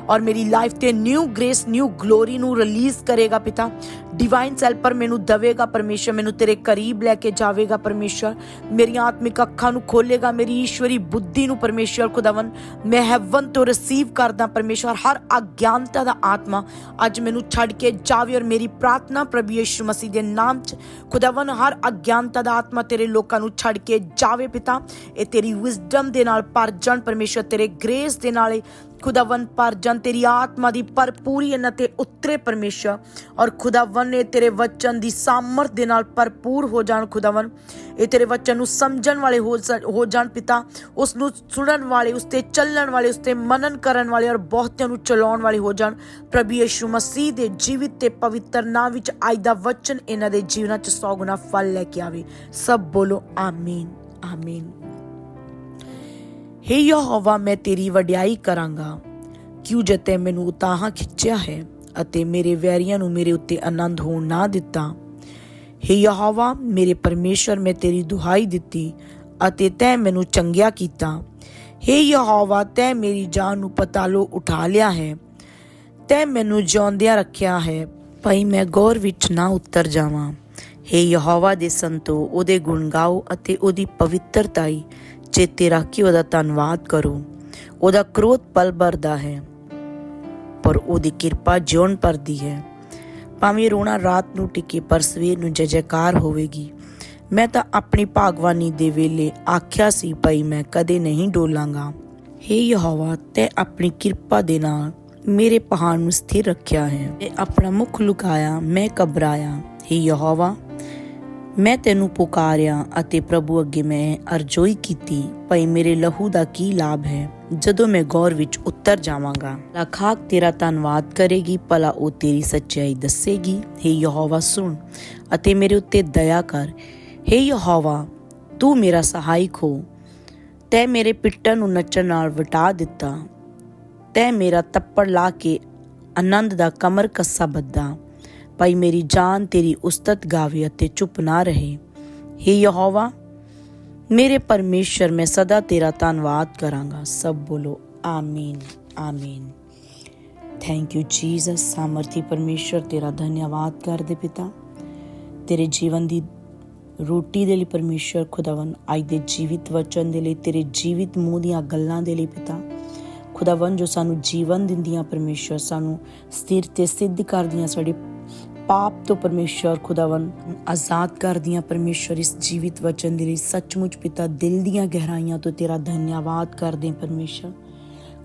ਔਰ ਮੇਰੀ ਲਾਈਫ ਤੇ ਨਿਊ ਗ੍ਰੇਸ ਨਿਊ ਗਲੋਰੀ ਨੂੰ ਰਿਲੀਜ਼ ਕਰੇਗਾ ਪਿਤਾ। ਡਿਵਾਈਨ ਹੈਲਪਰ ਮੈਨੂੰ ਦਵੇਗਾ ਪਰਮੇਸ਼ਰ, ਮੈਨੂੰ ਤੇਰੇ ਕਰੀਬ ਲੈ ਕੇ ਜਾਵੇਗਾ ਪਰਮੇਸ਼ਰ। ਮੇਰੀਆਂ ਆਤਮਿਕ ਅੱਖਾਂ ਨੂੰ ਖੋਲੇਗਾ, ਮੇਰੀ ਈਸ਼ਵਰੀ ਬੁੱਧੀ ਨੂੰ ਪਰਮੇਸ਼ਰ ਖੁਦਾਵੰ ਮੈਂ ਹੈਵਨ ਤੋਂ ਰਿਸੀਵ ਕਰਦਾ ਪਰਮੇਸ਼ਰ ਹਰ ਅਗਿਆਨਤਾ ਦਾ ਆਤਮਾ। ਅੱਜ ਮੈਨੂੰ ਛੱਡ ਕੇ ਜਾਵੇ ਔਰ ਮੇਰੀ ਪ੍ਰਾਰਥਨਾ ਪ੍ਰਭੂ ਯਿਸੂ ਮਸੀਹ ਦੇ ਨਾਮ 'ਚ। ਖੁਦਾਵੰ ਹਰ ਅਗਿਆਨਤਾ ਦਾ ਆਤਮਾ ਤੇਰੇ ਲੋਕਾਂ ਨੂੰ ਛੱਡ ਕੇ ਜਾਵੇ ਪਿਤਾ। ਇਹ ਤੇਰੀ ਵਿਜ਼ਡਮ ਦੇ ਨਾਲ ਭਰ ਜਾਣ ਪਰਮੇਸ਼ਰ, ਤੇਰੇ ਗ੍ਰੇਸ ਦੇ ਨਾਲ ਇਹ ਖੁਦਾਵੰ ਪਰ ਜਨ ਤੇਰੀ ਆਤਮਾ ਦੀ ਭਰਪੂਰੀ ਇਹਨਾਂ ਤੇ ਉਤਰੇ ਪਰਮੇਸ਼ਰ। ਔਰ ਖੁਦਾਵੰ ਨੇ ਤੇਰੇ ਵਚਨ ਦੀ ਸਾਮਰਥ ਦੇ ਨਾਲ ਭਰਪੂਰ ਹੋ ਜਾਣ ਖੁਦਾਵੰ ਇਹ ਤੇਰੇ ਵਚਨ ਨੂੰ ਸਮਝਣ ਵਾਲੇ ਹੋ ਜਾਣ ਪਿਤਾ। ਉਸ ਨੂੰ ਸੁਣਨ ਵਾਲੇ, ਉਸ ਤੇ ਚੱਲਣ ਵਾਲੇ, ਉਸ ਤੇ ਮਨਨ ਕਰਨ ਵਾਲੇ ਔਰ ਬਹੁਤਿਆਂ ਨੂੰ ਚਲਾਉਣ ਵਾਲੇ ਹੋ ਜਾਣ। ਪ੍ਰਭੂ ਯਿਸੂ ਮਸੀਹ ਦੇ ਜੀਵਿਤ ਤੇ ਪਵਿੱਤਰ ਨਾਮ ਵਿੱਚ ਅੱਜ ਦਾ ਵਚਨ ਇਹਨਾਂ ਦੇ ਜੀਵਨਾਂ 'ਚ ਸੌ ਗੁਣਾ ਫਲ ਲੈ ਕੇ ਆਵੇ। ਸਭ ਬੋਲੋ, ਆਮੀਨ ਆਮੀਨ। ਹੇ ਯਹੋਵਾ, ਮੈਂ ਤੇਰੀ ਵਡਿਆਈ ਕਰਾਂਗਾ। ਕਿਉਂ ਜਤੇ ਮੈਨੂੰ ਉਤਾਹਾਂ ਖਿੱਚਿਆ ਹੈ ਅਤੇ ਮੇਰੇ ਵੈਰੀਆਂ ਨੂੰ ਮੇਰੇ ਉੱਤੇ ਆਨੰਦ ਹੋਣ ਨਾ ਦਿੱਤਾ? ਹੇ ਯਹੋਵਾ, ਮੇਰੇ ਪਰਮੇਸ਼ਰ, ਮੈਂ ਤੇਰੀ ਦੁਹਾਈ ਦਿੱਤੀ ਅਤੇ ਤੈਂ ਮੈਨੂੰ ਚੰਗਿਆ ਕੀਤਾ। ਹੇ ਯਹੋਵਾ, ਤੈ ਮੇਰੀ ਜਾਨ ਨੂੰ ਪਤਾਲੋ ਉਠਾ ਲਿਆ ਹੈ। ਤੈ ਮੈਨੂੰ ਜਿਉਂਦਿਆਂ ਰੱਖਿਆ ਹੈ। ਭਾਈ ਮੈਂ ਗੌਰ ਵਿੱਚ ਨਾ ਉਤਰ ਜਾਵਾਂ। ਹੇ ਯਹੋਵਾ ਦੇ ਸੰਤੋ, ਉਹਦੇ ਗੁਣ ਗਾਓ ਅਤੇ ਉਹਦੀ ਪਵਿੱਤਰਤਾਈ ਚੇਤੇ ਰੱਖ ਕੇ ਉਹਦਾ ਧੰਨਵਾਦ ਕਰੋ? ਉਹਦਾ ਕ੍ਰੋਧ ਪਲ ਭਰਦਾ ਹੈ ਉੱਪਰ ਉਹਦੀ ਕਿਰਪਾ ਜਿਉਣ ਭਰਦੀ ਹੈ। ਭਾਵੇਂ ਰੋਣਾ ਰਾਤ ਨੂੰ ਟਿਕੇ, ਪਰ ਸਵੇਰ ਨੂੰ ਜੈ ਜੈਕਾਰ ਹੋਵੇਗੀ। ਮੈਂ ਤਾਂ ਆਪਣੀ ਭਾਗਵਾਨੀ ਦੇ ਵੇਲੇ ਆਖਿਆ ਸੀ, ਭਈ ਮੈਂ ਕਦੇ ਨਹੀਂ ਡੋਲਾਂਗਾ। ਹੇ ਯਹੋਵਾ, ਤੈ ਆਪਣੀ ਕਿਰਪਾ ਦੇ ਨਾਲ ਮੇਰੇ ਪਹਾੜ ਨੂੰ ਸਥਿਰ ਰੱਖਿਆ ਹੈ। ਤੇ ਆਪਣਾ ਮੁਖ ਲੁਕਾਇਆ, ਮੈਂ ਘਬਰਾਇਆ। ਹੇ ਯਹੋਵਾ ਮੈਂ ਤੈਨੂੰ ਪੁਕਾਰਿਆ ਅਤੇ ਪ੍ਰਭੂ ਅੱਗੇ ਮੈਂ ਅਰਜ਼ੋਈ ਕੀਤੀ, ਭਈ ਮੇਰੇ ਲਹੂ ਦਾ ਕੀ ਲਾਭ ਹੈ? ਜਦੋਂ ਮੈਂ ਗੌਰ ਵਿੱਚ ਉੱਤਰ ਜਾਵਾਂਗਾ, ਲਖਾਕ ਤੇਰਾ ਧੰਨਵਾਦ ਕਰੇਗੀ, ਭਲਾ ਉਹ ਤੇਰੀ ਸੱਚਾਈ ਦੱਸੇਗੀ। ਹੇ ਯਹੋਵਾ, ਸੁਣ ਅਤੇ ਮੇਰੇ ਉੱਤੇ ਦਇਆ ਕਰ। ਹੇ ਯਹੋਵਾ, ਤੂੰ ਮੇਰਾ ਸਹਾਇਕ ਹੋ। ਤੈ ਮੇਰੇ ਪਿੱਟਣ ਨੂੰ ਨੱਚਣ ਨਾਲ ਵਟਾ ਦਿੱਤਾ। ਤੈ ਮੇਰਾ ਤੱਪੜ ਲਾ ਕੇ ਆਨੰਦ ਦਾ ਕਮਰ ਕੱਸਾ ਬੱਧਾ। ਭਾਈ ਮੇਰੀ ਜਾਨ ਤੇਰੀ ਉਸਤਤ ਗਾਵੇ ਅਤੇ ਚੁੱਪ ਨਾ ਰਹੇ। ਹੇ ਯਹੋਵਾ, ਮੇਰੇ ਪਰਮੇਸ਼ਰ, ਮੈਂ ਸਦਾ ਤੇਰਾ ਧੰਨਵਾਦ ਕਰਾਂਗਾ। ਸਭ ਬੋਲੋ, ਆਮੀਨ ਆਮੀਨ। ਥੈਂਕ ਯੂ ਜੀਸਸ ਸਾਮਰਥੀ ਪਰਮੇਸ਼ਰ, ਤੇਰਾ ਧੰਨਵਾਦ ਕਰਦੇ ਪਿਤਾ। ਤੇਰੇ ਜੀਵਨ ਦੀ ਰੋਟੀ ਦੇ ਲਈ ਪਰਮੇਸ਼ਰ ਖੁਦਾਵੰ ਅੱਜ ਦੇ ਜੀਵਿਤ ਵਚਨ ਦੇ ਲਈ, ਤੇਰੇ ਜੀਵਿਤ ਮੂੰਹ ਦੀਆਂ ਗੱਲਾਂ ਦੇ ਲਈ ਪਿਤਾ। ਖੁਦਾਵੰ ਜੋ ਸਾਨੂੰ ਜੀਵਨ ਦਿੰਦੀਆਂ ਪਰਮੇਸ਼ਰ, ਸਾਨੂੰ ਸਥਿਰ ਤੇ ਸਿੱਧ ਕਰਦੀਆਂ, ਸਾਡੇ ਪਾਪ ਤੋਂ ਪਰਮੇਸ਼ਰ ਖੁਦਾਵੰ ਆਜ਼ਾਦ ਕਰਦੀਆਂ ਪਰਮੇਸ਼ਰ ਇਸ ਜੀਵਿਤ ਵਚਨ ਦੇ ਲਈ ਸੱਚਮੁੱਚ ਪਿਤਾ ਦਿਲ ਦੀਆਂ ਗਹਿਰਾਈਆਂ ਤੋਂ ਤੇਰਾ ਧੰਨਵਾਦ ਕਰਦੇ ਹਾਂ ਪਰਮੇਸ਼ਰ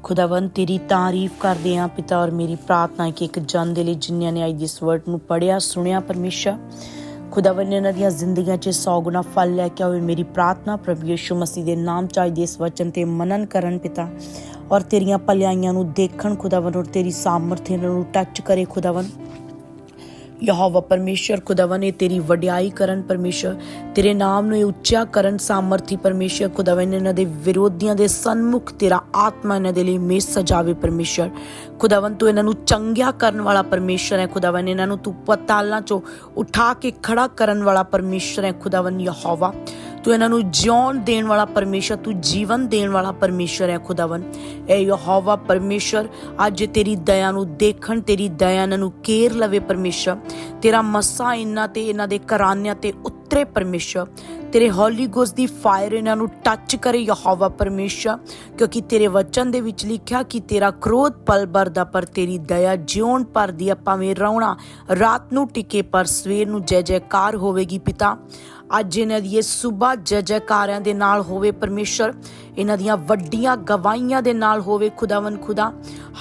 ਖੁਦਾਵੰ ਤੇਰੀ ਤਾਰੀਫ ਕਰਦੇ ਹਾਂ ਪਿਤਾ ਔਰ ਮੇਰੀ ਪ੍ਰਾਰਥਨਾ ਹੈ ਕਿ ਇੱਕ ਜਨ ਦੇ ਲਈ ਜਿਨ੍ਹਾਂ ਨੇ ਅੱਜ ਇਸ ਵਰਡ ਨੂੰ ਪੜਿਆ ਸੁਣਿਆ ਪਰਮੇਸ਼ਰ ਖੁਦਾਵੰ ਨੇ ਇਹਨਾਂ ਦੀਆਂ ਜ਼ਿੰਦਗੀਆਂ 'ਚ 100 ਗੁਣਾ ਫਲ ਲੈ ਕੇ ਆਵੇ ਮੇਰੀ ਪ੍ਰਾਰਥਨਾ ਪ੍ਰਭੂ ਯਿਸੂ ਮਸੀਹ ਦੇ ਨਾਮ 'ਚ ਅੱਜ ਦੇ ਇਸ ਵਚਨ ਤੇ ਮਨਨ ਕਰਨ ਪਿਤਾ। ਔਰ ਤੇਰੀਆਂ ਭਲਾਈਆਂ ਨੂੰ ਦੇਖਣ ਖੁਦਾਵੰ ਔਰ ਤੇਰੀ ਸਾਮਰਥ ਇਹਨਾਂ ਨੂੰ ਟੱਚ ਕਰੇ ਖੁਦਾਵੰ ਯਹੋਵਾ ਪਰਮੇਸ਼ਰ ਖੁਦਾਵੰ ਇਹ ਤੇਰੀ ਵਡਿਆਈ ਕਰਨ ਪਰਮੇਸ਼ਰ ਤੇਰੇ ਨਾਮ ਨੂੰ ਉੱਚਾ ਕਰਨ ਸਾਮਰਥੀ ਪਰਮੇਸ਼ਰ ਖੁਦਾਵੰ ਇਹਨਾਂ ਦੇ ਵਿਰੋਧੀਆਂ ਦੇ ਸਨਮੁਖ ਤੇਰਾ ਆਤਮਾ ਇਹਨਾਂ ਦੇ ਲਈ ਮੇਜ਼ ਸਜਾਵੇ ਪਰਮੇਸ਼ਰ ਖੁਦਾਵੰ ਤੂੰ ਇਹਨਾਂ ਨੂੰ ਚੰਗਿਆ ਕਰਨ ਵਾਲਾ ਪਰਮੇਸ਼ਰ ਹੈ ਖੁਦਾਵੰ ਇਹਨਾਂ ਨੂੰ ਤੂੰ ਪਤਾਲਾਂ ਚੋਂ ਉਠਾ ਕੇ ਖੜਾ ਕਰਨ ਵਾਲਾ ਪਰਮੇਸ਼ਰ ਹੈ ਖੁਦਾਵੰ ਯਹੋਵਾ। ਤੂੰ ਇਹਨਾਂ ਨੂੰ ਜਿਉਣ ਦੇਣ ਵਾਲਾ ਪਰਮੇਸ਼ਰ, ਤੂੰ ਜੀਵਨ ਦੇਣ ਵਾਲਾ ਪਰਮੇਸ਼ਰ ਹੈ ਖੁਦਾਵੰ ਐ ਯਹੋਵਾ ਪਰਮੇਸ਼ਰ, ਅੱਜ ਤੇਰੀ ਦਇਆ ਨੂੰ ਦੇਖਣ, ਤੇਰੀ ਦਇਆ ਨੂੰ ਕੇਰ ਲਵੇ ਪਰਮੇਸ਼ਰ। ਤੇਰਾ ਮਸਾ ਇਹਨਾਂ ਤੇ, ਇਹਨਾਂ ਦੇ ਘਰਾਨਿਆਂ ਤੇ ਉਤਰੇ ਪਰਮੇਸ਼ਰ। ਤੇਰੇ ਹੌਲੀ ਗੋਸ ਦੀ ਫਾਇਰ ਇਹਨਾਂ ਨੂੰ ਟੱਚ ਕਰੇ ਯਹੋਵਾ ਪਰਮੇਸ਼ਰ, ਕਿਉਂਕਿ ਤੇਰੇ ਵਚਨ ਦੇ ਵਿੱਚ ਲਿਖਿਆ ਕਿ ਤੇਰਾ ਕ੍ਰੋਧ ਪਲ ਬਰਦਾ ਪਰ ਤੇਰੀ ਦਇਆ ਜਿਉਣ ਭਰਦੀ ਦੀ ਭਾਵੇਂ ਰੌਣਾ ਰਾਤ ਨੂੰ ਟਿਕੇ, ਪਰ ਸਵੇਰ ਨੂੰ ਜੈ ਜੈਕਾਰ ਹੋਵੇਗੀ ਪਿਤਾ। ਅੱਜ ਇਹਨਾਂ ਦੀ ਇਹ ਸੁਬਾ ਜੈ ਦੇ ਨਾਲ ਹੋਵੇ ਪਰਮੇਸ਼ਰ ਇਹਨਾਂ ਦੀਆਂ ਵੱਡੀਆਂ ਗਵਾਹੀਆਂ ਦੇ ਨਾਲ ਹੋਵੇ ਖੁਦਾਵੰ ਖੁਦਾ।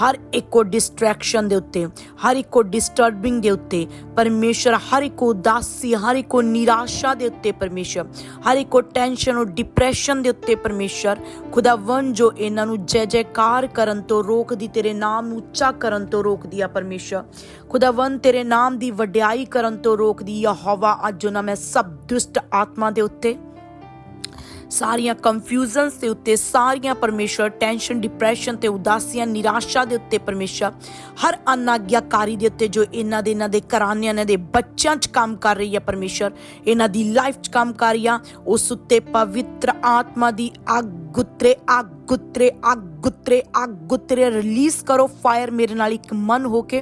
ਹਰ ਇੱਕੋ ਡਿਸਟਰੈਕਸ਼ਨ ਦੇ ਉੱਤੇ, ਹਰ ਇੱਕੋ ਡਿਸਟਰਬਿੰਗ ਦੇ ਉੱਤੇ ਪਰਮੇਸ਼ਰ, ਹਰ ਇੱਕੋ ਉਦਾਸੀ, ਹਰ ਇੱਕੋ ਨਿਰਾਸ਼ਾ ਦੇ ਉੱਤੇ ਪਰਮੇਸ਼ਰ, ਹਰ ਇੱਕੋ ਟੈਨਸ਼ਨ ਔਰ ਡਿਪਰੈਸ਼ਨ ਦੇ ਉੱਤੇ ਪਰਮੇਸ਼ਰ ਖੁਦਾਵੰ ਜੋ ਇਹਨਾਂ ਨੂੰ ਜੈ ਜੈਕਾਰ ਕਰਨ ਤੋਂ ਰੋਕਦੀ, ਤੇਰੇ ਨਾਮ ਨੂੰ ਉੱਚਾ ਕਰਨ ਤੋਂ ਰੋਕਦੀ ਆ ਪਰਮੇਸ਼ਰ। ਖੁਦਾਵੰ ਤੇਰੇ ਨਾਮ ਦੀ ਵਡਿਆਈ ਕਰਨ ਤੋਂ ਰੋਕਦੀ ਆ ਹਵਾ ਅੱਜ ਉਹਨਾਂ ਮੈਂ ਸਭ ਦੁਸ਼ਟ ਆਤਮਾ ਦੇ ਉੱਤੇ। ਸਾਰੀਆਂ ਕੰਫਿਊਜ਼ਨਸ ਦੇ ਉੱਤੇ, ਸਾਰੀਆਂ ਪਰਮੇਸ਼ਰ ਟੈਨਸ਼ਨ ਡਿਪਰੈਸ਼ਨ ਤੇ ਉਦਾਸੀਆਂ, ਨਿਰਾਸ਼ਾ ਦੇ ਉੱਤੇ ਪਰਮੇਸ਼ਰ ਹਰ ਅਨਾਗਿਆਕਾਰੀ ਦੇ ਉੱਤੇ ਜੋ ਇਹਨਾਂ ਦੇ ਇਹਨਾਂ ਦੇ ਘਰਾਨਿਆਂ ਇਹਨਾਂ ਦੇ ਬੱਚਿਆਂ 'ਚ ਕੰਮ ਕਰ ਰਹੀ ਹੈ ਪਰਮੇਸ਼ਰ ਇਹਨਾਂ ਦੀ ਲਾਈਫ 'ਚ ਕੰਮ ਕਰ ਰਹੀ ਆ, ਉਸ ਉੱਤੇ ਪਵਿੱਤਰ ਆਤਮਾ ਦੀ ਅੱਗ ਗੁੱਤਰੇ ਅੱਗ ਗੁੱਤਰੇ ਅੱਗ ਗੁੱਤਰੇ ਅੱਗ ਗੁੱਤਰੇ ਰਿਲੀਜ਼ ਕਰੋ ਫਾਇਰ ਮੇਰੇ ਨਾਲ ਇੱਕ ਮਨ ਹੋ ਕੇ।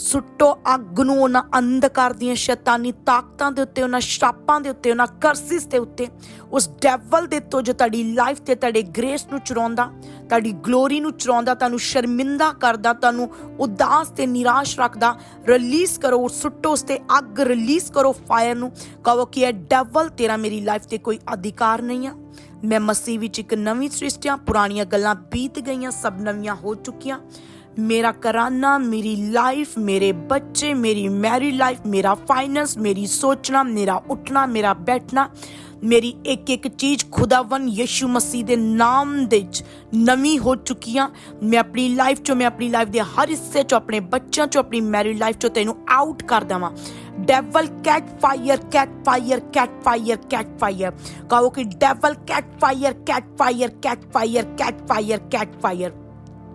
ਸੁੱਟੋ ਅੱਗ ਨੂੰ ਉਹਨਾਂ ਅੰਧਕਾਰ ਦੀਆਂ ਸ਼ੈਤਾਨੀ ਤਾਕਤਾਂ ਦੇ ਉੱਤੇ, ਉਹਨਾਂ ਸ਼ਰਾਪਾਂ ਦੇ ਉੱਤੇ, ਉਹਨਾਂ ਕਰਸਿਸ ਦੇ ਉੱਤੇ। ਉਸ ਡੈਵਲ ਦੇ ਤੋਂ ਜੋ ਤੁਹਾਡੀ ਲਾਈਫ ਤੇ, ਤੁਹਾਡੇ ਗ੍ਰੇਸ ਨੂੰ ਚੁਰਾਉਂਦਾ, ਤੁਹਾਡੀ ਗਲੋਰੀ ਨੂੰ ਚੁਰਾਉਂਦਾ, ਤੁਹਾਨੂੰ ਸ਼ਰਮਿੰਦਾ ਕਰਦਾ, ਤੁਹਾਨੂੰ ਉਦਾਸ ਤੇ ਨਿਰਾਸ਼ ਰੱਖਦਾ ਰਿਲੀਜ਼ ਕਰੋ, ਸੁੱਟੋ ਉਸ ਤੇ ਅੱਗ ਰਿਲੀਜ਼ ਕਰੋ ਫਾਇਰ ਨੂੰ। ਕਹੋ ਕਿ ਇਹ ਡੈਵਲ ਤੇਰਾ ਮੇਰੀ ਲਾਈਫ ਤੇ ਕੋਈ ਅਧਿਕਾਰ ਨਹੀਂ ਆ। ਮੈਂ ਮਸੀਹ ਵਿੱਚ ਇੱਕ ਨਵੀਂ ਸ੍ਰਿਸ਼ਟੀਆਂ, ਪੁਰਾਣੀਆਂ ਗੱਲਾਂ ਬੀਤ ਗਈਆਂ, ਸਭ ਨਵੀਆਂ ਹੋ ਚੁੱਕੀਆਂ। ਮੇਰਾ ਕਰਾਨਾ ਮੇਰੀ ਲਾਈਫ ਮੇਰੇ ਬੱਚੇ ਮੇਰੀ ਮੈਰੀ ਲਾਈਫ ਮੇਰਾ ਫਾਈਨੈਂਸ ਮੇਰੀ ਸੋਚਣਾ ਮੇਰਾ ਉੱਠਣਾ ਮੇਰਾ ਬੈਠਣਾ ਮੇਰੀ ਇੱਕ ਇੱਕ ਚੀਜ਼ ਖੁਦਾਵੰ ਯਿਸੂ ਮਸੀਹ ਦੇ ਨਾਮ ਦੇ ਵਿੱਚ ਨਵੀਂ ਹੋ ਚੁੱਕੀਆਂ ਮੈਂ ਆਪਣੀ ਲਾਈਫ ਚੋਂ ਮੈਂ ਆਪਣੀ ਲਾਈਫ ਦੇ ਹਰ ਹਿੱਸੇ ਚੋਂ ਆਪਣੇ ਬੱਚਿਆਂ ਚੋਂ ਆਪਣੀ ਮੈਰੀ ਲਾਈਫ ਚੋਂ ਤੈਨੂੰ ਆਊਟ ਕਰ ਦਵਾਂ devil catch fire catch fire catch fire catch fire ਕਹੋ ਕਿ devil catch fire catch fire catch fire catch fire catch fire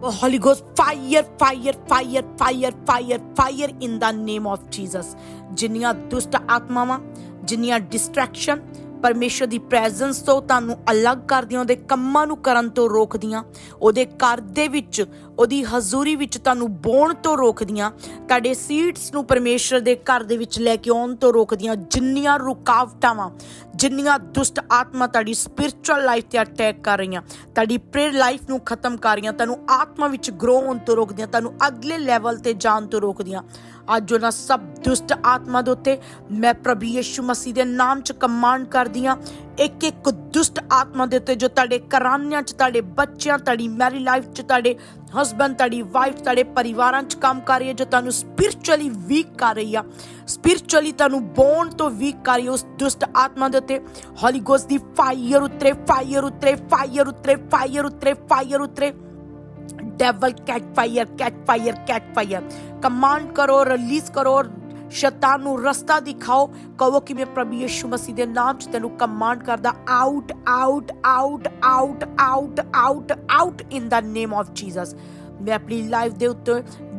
Oh, Holy Ghost, fire, fire, fire, fire, fire, fire in the name of Jesus. Jinnia, Dusta Atmama, jinnia, Distraction, ਪਰਮੇਸ਼ਰ ਦੀ presence ਤੋਂ ਤੁਹਾਨੂੰ ਅਲੱਗ ਕਰਦੀਆਂ, ਉਹਦੇ ਕੰਮਾਂ ਨੂੰ ਕਰਨ ਤੋਂ ਰੋਕਦੀਆਂ, ਉਹਦੇ ਘਰ ਦੇ ਵਿੱਚ, ਉਹਦੀ ਹਜ਼ੂਰੀ ਵਿੱਚ ਤੁਹਾਨੂੰ ਬੋਣ ਤੋਂ ਰੋਕਦੀਆਂ, ਤੁਹਾਡੇ ਸੀਟਸ ਨੂੰ ਪਰਮੇਸ਼ਰ ਦੇ ਘਰ ਦੇ ਵਿੱਚ ਲੈ ਕੇ ਆਉਣ ਤੋਂ ਰੋਕਦੀਆਂ, ਜਿੰਨੀਆਂ ਰੁਕਾਵਟਾਂ ਵਾਂ ਜਿੰਨੀਆਂ ਦੁਸ਼ਟ ਆਤਮਾ ਤੁਹਾਡੀ ਸਪਿਰਚੁਅਲ ਲਾਈਫ ਤੇ ਅਟੈਕ ਕਰ ਰਹੀਆਂ, ਤੁਹਾਡੀ ਪ੍ਰੇਅਰ ਲਾਈਫ ਨੂੰ ਖਤਮ ਕਰ ਰਹੀਆਂ, ਤੁਹਾਨੂੰ ਆਤਮਾ ਵਿੱਚ ਗਰੋ ਹੋਣ ਤੋਂ ਰੋਕਦੀਆਂ, ਤੁਹਾਨੂੰ ਅਗਲੇ ਲੈਵਲ ਤੇ ਜਾਣ ਤੋਂ ਰੋਕਦੀਆਂ ਅੱਜ ਉਹਨਾਂ ਸਭ ਦੁਸ਼ਟ ਆਤਮਾ ਦੇ ਉੱਤੇ ਮੈਂ ਪ੍ਰਭੂ ਯਿਸੂ ਮਸੀਹ ਦੇ ਨਾਮ 'ਚ ਕਮਾਂਡ ਕਰਦੀ ਹਾਂ ਇੱਕ ਇੱਕ ਦੁਸ਼ਟ ਆਤਮਾ ਦੇ ਉੱਤੇ ਜੋ ਤੁਹਾਡੇ ਘਰਾਨਿਆਂ 'ਚ, ਤੁਹਾਡੇ ਬੱਚਿਆਂ, ਤੁਹਾਡੀ ਮੈਰੀ ਲਾਈਫ 'ਚ, ਤੁਹਾਡੇ ਹਸਬੰਡ ਤੁਹਾਡੀ ਵਾਈਫ ਤੁਹਾਡੇ ਪਰਿਵਾਰਾਂ 'ਚ ਕੰਮ ਕਰ ਰਹੀ ਹੈ, ਜੋ ਤੁਹਾਨੂੰ ਸਪਿਰਚੁਅਲੀ ਵੀਕ ਕਰ ਰਹੀ ਆ। ਸਪਿਰਚੁਅਲੀ ਤੁਹਾਨੂੰ ਬੋਨ ਤੋਂ ਵੀਕ ਕਰ ਰਹੀ ਉਸ ਦੁਸ਼ਟ ਆਤਮਾ ਦੇ ਉੱਤੇ ਹੋਲੀ ਗੋਸਟ ਦੀ ਫਾਇਰ ਉਤਰੇ ਫਾਇਰ ਉਤਰੇ ਫਾਇਰ ਉਤਰੇ ਫਾਇਰ ਉਤਰੇ ਫਾਇਰ ਉਤਰੇ। Devil catch fire catch fire catch fire command ਕਰੋ ਰਿਲੀਜ਼ ਕਰੋ, ਸ਼ੈਤਾਨ ਨੂੰ ਰਸਤਾ ਦਿਖਾਓ। ਕਹੋ ਕਿ ਮੈਂ ਪ੍ਰਭੂ ਯਿਸੂ ਮਸੀਹ ਦੇ ਨਾਮ 'ਚ ਤੈਨੂੰ ਕਮਾਂਡ ਕਰਦਾ out out out out out out out in the name of Jesus ਮੈਂ ਆਪਣੀ ਲਾਈਫ ਦੇ ਉੱਤੇ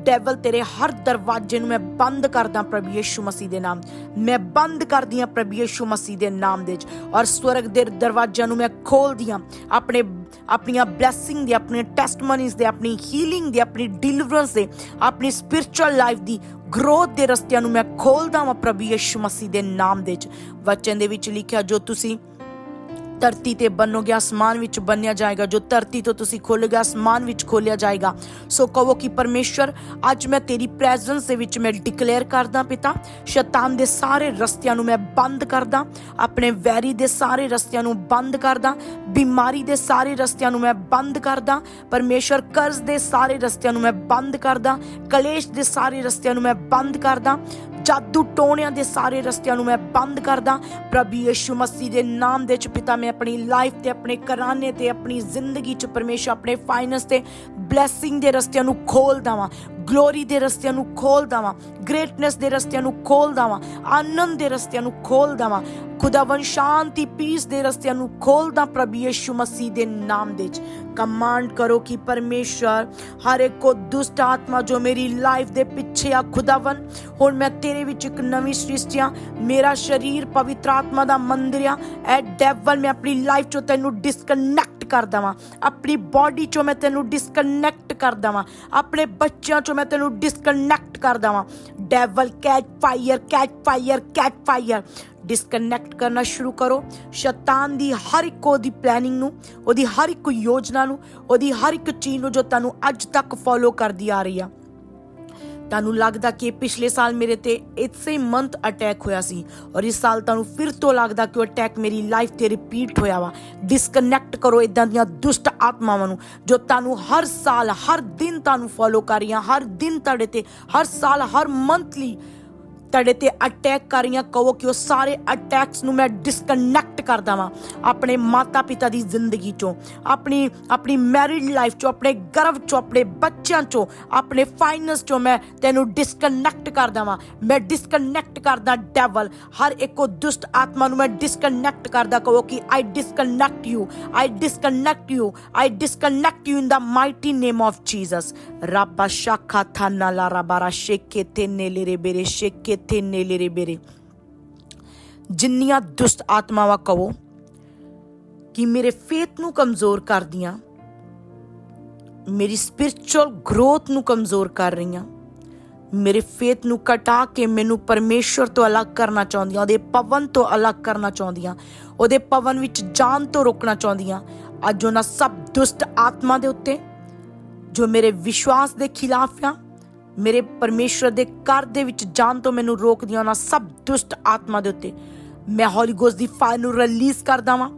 ਡੈਵਲ ਤੇਰੇ ਹਰ ਦਰਵਾਜ਼ੇ ਨੂੰ ਮੈਂ ਬੰਦ ਕਰਦਾ ਪ੍ਰਭੂ ਯਿਸੂ ਮਸੀਹ ਦੇ ਨਾਮ। ਮੈਂ ਬੰਦ ਕਰਦੀ ਹਾਂ ਪ੍ਰਭੂ ਯਿਸੂ ਮਸੀਹ ਦੇ ਨਾਮ ਦੇ ਵਿੱਚ। ਔਰ ਸਵਰਗ ਦੇ ਦਰਵਾਜ਼ਿਆਂ ਨੂੰ ਮੈਂ ਖੋਲਦੀ ਹਾਂ। ਆਪਣੇ, ਆਪਣੀਆਂ ਬਲੇਸਿੰਗ ਦੇ, ਆਪਣੇ ਟੈਸਟਮਨੀਜ਼ ਦੇ, ਆਪਣੀ ਹੀਲਿੰਗ ਦੇ, ਆਪਣੀ ਡਿਲੀਵਰੈਂਸ ਦੇ, ਆਪਣੀ ਸਪਿਰਚੁਅਲ ਲਾਈਫ ਦੀ ਗਰੋਥ ਦੇ ਰਸਤਿਆਂ ਨੂੰ ਮੈਂ ਖੋਲਦਾ ਵਾਂ ਪ੍ਰਭੂ ਯਿਸੂ ਮਸੀਹ ਦੇ ਨਾਮ ਦੇ ਵਿੱਚ। ਵਚਨ ਦੇ ਵਿੱਚ ਲਿਖਿਆ, ਜੋ ਤੁਸੀਂ ਧਰਤੀ ਤੇ ਬੰਨੋਗੇ, ਆਸਮਾਨ ਵਿੱਚ ਬੰਨਿਆ ਜਾਏਗਾ। ਜੋ ਧਰਤੀ ਤੋਂ ਤੁਸੀਂ ਖੋਲੋਗੇ, ਆਸਮਾਨ ਵਿੱਚ ਖੋਲਿਆ ਜਾਏਗਾ। ਸੋ ਕਹੋ ਕਿ ਪਰਮੇਸ਼ਰ ਅੱਜ ਮੈਂ ਤੇਰੀ ਪ੍ਰੈਜ਼ੈਂਸ ਦੇ ਵਿੱਚ ਮੈਂ ਡਿਕਲੇਅਰ ਕਰਦਾ ਪਿਤਾ, ਸ਼ੈਤਾਨ ਦੇ ਸਾਰੇ ਰਸਤਿਆਂ ਨੂੰ ਮੈਂ ਬੰਦ ਕਰਦਾ, ਆਪਣੇ ਵੈਰੀ ਦੇ ਸਾਰੇ ਰਸਤਿਆਂ ਨੂੰ ਬੰਦ ਕਰਦਾ, ਬਿਮਾਰੀ ਦੇ ਸਾਰੇ ਰਸਤਿਆਂ ਨੂੰ ਮੈਂ ਬੰਦ ਕਰਦਾ ਪਰਮੇਸ਼ਰ ਕਰਜ਼ ਦੇ ਸਾਰੇ ਰਸਤਿਆਂ ਨੂੰ ਮੈਂ ਬੰਦ ਕਰਦਾ, ਕਲੇਸ਼ ਦੇ ਸਾਰੇ ਰਸਤਿਆਂ ਨੂੰ ਮੈਂ ਬੰਦ ਕਰਦਾ ਜਾਦੂ ਟੋਣਿਆਂ ਦੇ ਸਾਰੇ ਰਸਤਿਆਂ ਨੂੰ ਮੈਂ ਬੰਦ ਕਰਦਾ। ਪ੍ਰਭੂ ਯਿਸੂ ਮਸੀਹ ਦੇ ਨਾਮ ਦੇ ਵਿੱਚ ਪਿਤਾ, ਮੈਂ ਆਪਣੀ ਲਾਈਫ ਤੇ, ਆਪਣੇ ਘਰਾਨੇ ਤੇ, ਆਪਣੀ ਜ਼ਿੰਦਗੀ ਚ ਪਰਮੇਸ਼ਰ ਆਪਣੇ ਫਾਈਨੈਂਸ ਤੇ ਬਲੇਸਿੰਗ ਦੇ ਰਸਤਿਆਂ ਨੂੰ ਖੋਲਦਾ ਵਾਂ ਗਲੋਰੀ ਦੇ ਰਸਤਿਆਂ ਨੂੰ ਖੋਲਦਾ ਵਾਂ ਗ੍ਰੇਟਨੈਸ ਦੇ ਰਸਤਿਆਂ ਨੂੰ ਖੋਲਦਾ ਵਾਂ ਆਨੰਦ ਦੇ ਰਸਤਿਆਂ ਨੂੰ ਖੋਲਦਾ ਵਾਂ ਖੁਦਾਵੰ ਸ਼ਾਂਤੀ ਪੀਸ ਦੇ ਰਸਤਿਆਂ ਨੂੰ ਖੋਲਦਾ ਪ੍ਰਭੂ ਯਿਸੂ ਮਸੀਹ ਦੇ ਨਾਮ ਦੇ ਵਿੱਚ। ਕਮਾਂਡ ਕਰੋ ਕਿ ਪਰਮੇਸ਼ਰ ਹਰ ਇੱਕ ਕੋ ਦੁਸ਼ਟ ਆਤਮਾ ਜੋ ਮੇਰੀ ਲਾਈਫ ਦੇ ਪਿੱਛੇ ਆ ਖੁਦਾਵੰ ਹੁਣ ਮੈਂ ਤੇਰੇ ਵਿੱਚ ਇੱਕ ਨਵੀਂ ਸ੍ਰਿਸ਼ਟੀ ਆ, ਮੇਰਾ ਸਰੀਰ ਪਵਿੱਤਰ ਆਤਮਾ ਦਾ ਮੰਦਿਰ ਆ, ਐ ਡੈਵਲ ਮੈਂ ਆਪਣੀ ਲਾਈਫ ਚੋਂ ਤੈਨੂੰ ਡਿਸਕਨੈਕਟ ਕਰ ਦਵਾਂ, ਆਪਣੀ ਬਾਡੀ ਚੋਂ ਮੈਂ ਤੈਨੂੰ ਡਿਸਕਨੈਕਟ ਕਰ ਦਵਾਂ, ਆਪਣੇ ਬੱਚਿਆਂ ਚੋਂ ਮੈਂ ਤੈਨੂੰ ਡਿਸਕਨੈਕਟ ਕਰ ਦਵਾਂ devil catch fire catch fire catch fire disconnect ਕਰਨਾ ਸ਼ੁਰੂ ਕਰੋ। ਸ਼ੈਤਾਨ ਦੀ ਹਰ ਇੱਕ ਉਹਦੀ ਪਲੈਨਿੰਗ ਨੂੰ, ਉਹਦੀ ਹਰ ਇੱਕ ਯੋਜਨਾ ਨੂੰ, ਉਹਦੀ ਹਰ ਇੱਕ ਚੀਜ਼ ਨੂੰ ਜੋ ਤੁਹਾਨੂੰ ਅੱਜ ਤੱਕ ਫੋਲੋ ਕਰਦੀ ਆ ਰਹੀ ਆ। ਤੁਹਾਨੂੰ ਲੱਗਦਾ ਕਿ ਪਿਛਲੇ ਸਾਲ ਮੇਰੇ ਤੇ ਇਸੇ ਮੰਥ ਅਟੈਕ ਹੋਇਆ ਸੀ ਔਰ ਇਸ ਸਾਲ ਤੁਹਾਨੂੰ ਫਿਰ ਤੋਂ ਲੱਗਦਾ ਕਿ ਉਹ ਅਟੈਕ ਮੇਰੀ ਲਾਈਫ ਤੇ ਰਿਪੀਟ ਹੋਇਆ ਵਾ। ਡਿਸਕਨੈਕਟ ਕਰੋ ਇਦਾਂ ਦੀਆਂ ਦੁਸ਼ਟ ਆਤਮਾਵਾਂ ਨੂੰ ਜੋ ਤੁਹਾਨੂੰ ਹਰ ਸਾਲ, ਹਰ ਦਿਨ ਤੁਹਾਨੂੰ ਫੋਲੋ ਕਰ ਰਹੀਆਂ, ਹਰ ਦਿਨ ਤੁਹਾਡੇ ਤੇ, ਹਰ ਸਾਲ, ਹਰ ਮੰਥਲੀ ਤੁਹਾਡੇ ਤੇ ਅਟੈਕ ਕਰ ਰਹੀਆਂ, ਕਹੋ ਕਿ ਉਹ ਸਾਰੇ ਅਟੈਕਸ ਨੂੰ ਮੈਂ ਡਿਸਕਨੈਕਟ ਕਰਦਾ ਵਾਂ ਆਪਣੇ ਮਾਤਾ ਪਿਤਾ ਦੀ ਜ਼ਿੰਦਗੀ ਚੋਂ, ਆਪਣੀ ਆਪਣੀ ਮੈਰਿਡ ਲਾਈਫ ਚੋਂ, ਆਪਣੇ ਗਰਭ ਚੋਂ, ਆਪਣੇ ਬੱਚਿਆਂ ਚੋਂ, ਆਪਣੇ ਫਾਈਨੈਂਸ ਚੋਂ ਮੈਂ ਤੈਨੂੰ ਡਿਸਕਨੈਕਟ ਕਰਦਾ ਵਾਂ ਮੈਂ ਡਿਸਕਨੈਕਟ ਕਰਦਾ ਡੈਵਲ ਹਰ ਇੱਕੋ ਦੁਸ਼ਟ ਆਤਮਾ ਨੂੰ ਮੈਂ ਡਿਸਕਨੈਕਟ ਕਰਦਾ ਕਹੋ ਕਿ I disconnect you I disconnect you I disconnect you in the mighty name of Jesus ਰੱਬਾ ਸ਼ਾਖਾ ਥਾਨਾ ਲਾ ਰਬਾਰਾ ਸ਼ੇਕੇ ਤੇ ਨੇਲੇ ਬੇਰੇ ਸ਼ੇਕੇ ਤੇ ਨੇਲੇ ਰੇ ਬੇਰੇ। ਜਿੰਨੀਆਂ ਦੁਸ਼ਟ ਆਤਮਾਵਾਂ ਕਹੋ ਕਿ ਮੇਰੇ ਫੇਥ ਨੂੰ ਕਮਜ਼ੋਰ ਕਰਦੀਆਂ, ਮੇਰੀ ਸਪਿਰਚੁਅਲ ਗਰੋਥ ਨੂੰ ਕਮਜ਼ੋਰ ਕਰ ਰਹੀਆਂ, ਮੇਰੇ ਫੇਥ ਨੂੰ ਕਟਾ ਕੇ ਮੈਨੂੰ ਪਰਮੇਸ਼ਵਰ ਤੋਂ ਅਲੱਗ ਕਰਨਾ ਚਾਹੁੰਦੀਆਂ, ਉਹਦੇ ਪਵਨ ਤੋਂ ਅਲੱਗ ਕਰਨਾ ਚਾਹੁੰਦੀਆਂ, ਉਹਦੇ ਪਵਨ ਵਿੱਚ ਜਾਨ ਤੋਂ ਰੋਕਣਾ ਚਾਹੁੰਦੀਆਂ, ਅੱਜ ਉਹਨਾਂ ਸਭ ਦੁਸ਼ਟ ਆਤਮਾ ਦੇ ਉੱਤੇ ਜੋ ਮੇਰੇ ਵਿਸ਼ਵਾਸ ਦੇ ਖਿਲਾਫ ਆ ਮੇਰੇ ਪਰਮੇਸ਼ਰ ਦੇ ਘਰ ਦੇ ਵਿੱਚ ਜਾਣ ਤੋਂ ਮੈਨੂੰ ਰੋਕਦੀਆਂ ਉਹਨਾਂ ਸਭ ਦੁਸ਼ਟ ਆਤਮਾ ਦੇ ਉੱਤੇ। ਮੈਂ ਹੋਲੀ ਗੋਸਟ ਦੀ ਫਾਇਰ ਨੂੰ ਰਿਲੀਜ਼ ਕਰਦਾ ਵਾਂ।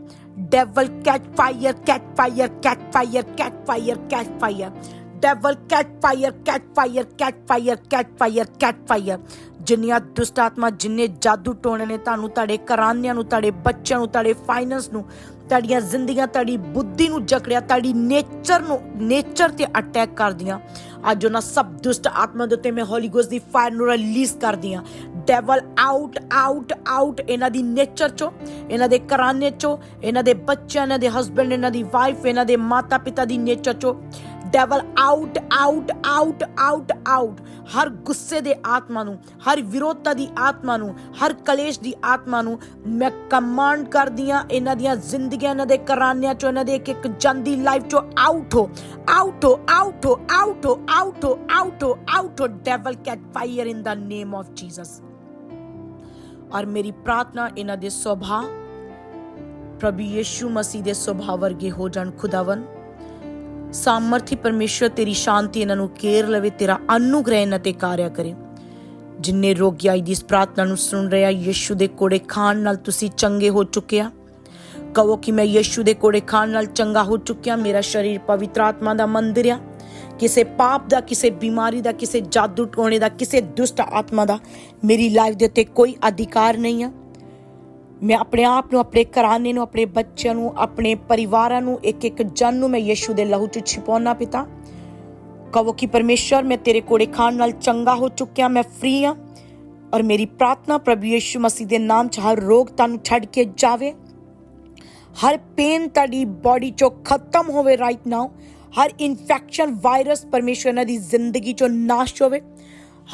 Devil catch fire catch fire catch fire catch fire catch fire devil catch fire catch fire catch fire catch fire catch fire ਜਿੰਨੀਆਂ ਦੁਸ਼ਟ ਆਤਮਾ ਜਿੰਨੇ ਜਾਦੂ ਟੋਣੇ ਨੇ ਤੁਹਾਨੂੰ, ਤੁਹਾਡੇ ਘਰਾਨਿਆਂ ਨੂੰ, ਤੁਹਾਡੇ ਬੱਚਿਆਂ ਨੂੰ, ਤੁਹਾਡੇ ਫਾਈਨੈਂਸ ਨੂੰ, ਤੁਹਾਡੀਆਂ ਜ਼ਿੰਦਗੀਆਂ, ਤੁਹਾਡੀ ਬੁੱਧੀ ਨੂੰ ਜਕੜਿਆ, ਤੁਹਾਡੀ ਨੇਚਰ ਨੂੰ ਨੇਚਰ ਤੇ ਅਟੈਕ ਕਰਦੀਆਂ। ਅੱਜ ਉਹਨਾਂ ਸਭ ਦੁਸ਼ਟ ਆਤਮਾ ਦੇ ਉੱਤੇ ਮੈਂ ਹੋਲੀ ਗੋਸਟ ਦੀ ਫਾਇਰ ਨੂੰ ਰਿਲੀਜ਼ ਕਰਦੀ ਆ ਡੈਵਲ ਆਊਟ ਆਊਟ ਆਊਟ ਇਹਨਾਂ ਦੀ ਨੇਚਰ ਚੋਂ, ਇਹਨਾਂ ਦੇ ਘਰਾਨੇ ਚੋਂ, ਇਹਨਾਂ ਦੇ ਬੱਚਿਆਂ, ਇਹਨਾਂ ਦੇ ਹਸਬੰਡ ਇਹਨਾਂ ਦੀ ਵਾਈਫ ਇਹਨਾਂ ਦੇ ਮਾਤਾ ਪਿਤਾ ਦੀ ਨੇਚਰ ਚੋਂ devil out out out out out ਹਰ ਗੁੱਸੇ ਦੇ ਆਤਮਾ ਨੂੰ, ਹਰ ਵਿਰੋਧਤਾ ਦੀ ਆਤਮਾ ਨੂੰ, ਹਰ ਕਲੇਸ਼ ਦੀ ਆਤਮਾ ਨੂੰ ਮੈਂ ਕਮਾਂਡ ਕਰਦੀ ਆ ਇਹਨਾਂ ਦੀਆਂ ਜ਼ਿੰਦਗੀਆਂ, ਇਹਨਾਂ ਦੇ ਘਰਾਨਿਆਂ ਚੋਂ, ਇਹਨਾਂ ਦੇ ਇੱਕ ਇੱਕ ਜਨ ਲਾਈਫ ਚੋਂ ਆਊਟ ਹੋ ਆਊਟ ਹੋ ਆਊਟ ਹੋ ਆਊਟ ਹੋ ਆਊਟ ਹੋ ਆਊਟ ਹੋ ਆਊਟ ਹੋ devil catch fire in the name of Jesus ਔਰ ਮੇਰੀ ਪ੍ਰਾਰਥਨਾ ਇਹਨਾਂ ਦੇ ਸੁਭਾਅ, ਪ੍ਰਭੂ ਯਿਸੂ ਮਸੀਹ ਦੇ ਸੁਭਾਅ ਵਰਗੇ ਹੋ ਜਾਣ ਖੁਦਾਵੰ ਸਾਮਰਥੀ ਪਰਮੇਸ਼ਰ ਤੇਰੀ ਸ਼ਾਂਤੀ ਇਹਨਾਂ ਨੂੰ ਕੇਰ ਲਵੇ, ਤੇਰਾ ਅਨੁਗ੍ਰਹਿ ਇਹਨਾਂ ਤੇ ਕਾਰਿਆ ਕਰੇ। ਜਿੰਨੇ ਰੋਗੀ ਆਈ ਦੀ ਇਸ ਪ੍ਰਾਰਥਨਾ ਨੂੰ ਸੁਣ ਰਿਹਾ ਯਿਸੂ ਦੇ ਕੋੜੇ ਖਾਣ ਨਾਲ ਤੁਸੀਂ ਚੰਗੇ ਹੋ ਚੁੱਕਿਆ ਕਹੋ ਕਿ ਮੈਂ ਯਿਸੂ ਦੇ ਕੋੜੇ ਖਾਣ ਨਾਲ ਚੰਗਾ ਹੋ ਚੁੱਕਿਆ, ਮੇਰਾ ਸਰੀਰ ਪਵਿੱਤਰ ਆਤਮਾ ਦਾ ਮੰਦਿਰ ਆ। ਕਿਸੇ ਪਾਪ ਦਾ, ਕਿਸੇ ਬਿਮਾਰੀ ਦਾ, ਕਿਸੇ ਜਾਦੂ ਟੋਣੇ ਦਾ, ਕਿਸੇ ਦੁਸ਼ਟ ਆਤਮਾ ਦਾ, ਮੇਰੀ ਲਾਈਫ ਦੇ ਉੱਤੇ ਕੋਈ ਅਧਿਕਾਰ ਨਹੀਂ ਆ। ਮੈਂ ਆਪਣੇ ਆਪ ਨੂੰ, ਆਪਣੇ ਘਰਾਨੇ ਨੂੰ, ਆਪਣੇ ਬੱਚਿਆਂ ਨੂੰ, ਆਪਣੇ ਪਰਿਵਾਰਾਂ ਨੂੰ ਇੱਕ ਇੱਕ ਜਨ ਨੂੰ ਮੈਂ ਯਿਸੂ ਦੇ ਲਹੂ 'ਚ ਛਿਪਾਉਣਾ ਪਿਤਾ। ਕਹੋ ਕਿ ਪਰਮੇਸ਼ਰ ਮੈਂ ਤੇਰੇ ਕੋੜੇ ਖਾਣ ਨਾਲ ਚੰਗਾ ਹੋ ਚੁੱਕਿਆ, ਮੈਂ ਫ੍ਰੀ ਆ ਔਰ ਮੇਰੀ ਪ੍ਰਾਰਥਨਾ ਪ੍ਰਭੂ ਯਿਸੂ ਮਸੀਹ ਦੇ ਨਾਮ 'ਚ ਹਰ ਰੋਗ ਤੁਹਾਨੂੰ ਛੱਡ ਕੇ ਜਾਵੇ। ਹਰ ਪੇਨ ਤੁਹਾਡੀ ਬਾਡੀ ਚੋਂ ਖਤਮ ਹੋਵੇ ਰਾਈਟ ਨਾਓ ਹਰ ਇਨਫੈਕਸ਼ਨ ਵਾਇਰਸ ਪਰਮੇਸ਼ਰ ਦੀ ਜ਼ਿੰਦਗੀ ਚੋਂ ਨਾਸ਼ ਹੋਵੇ।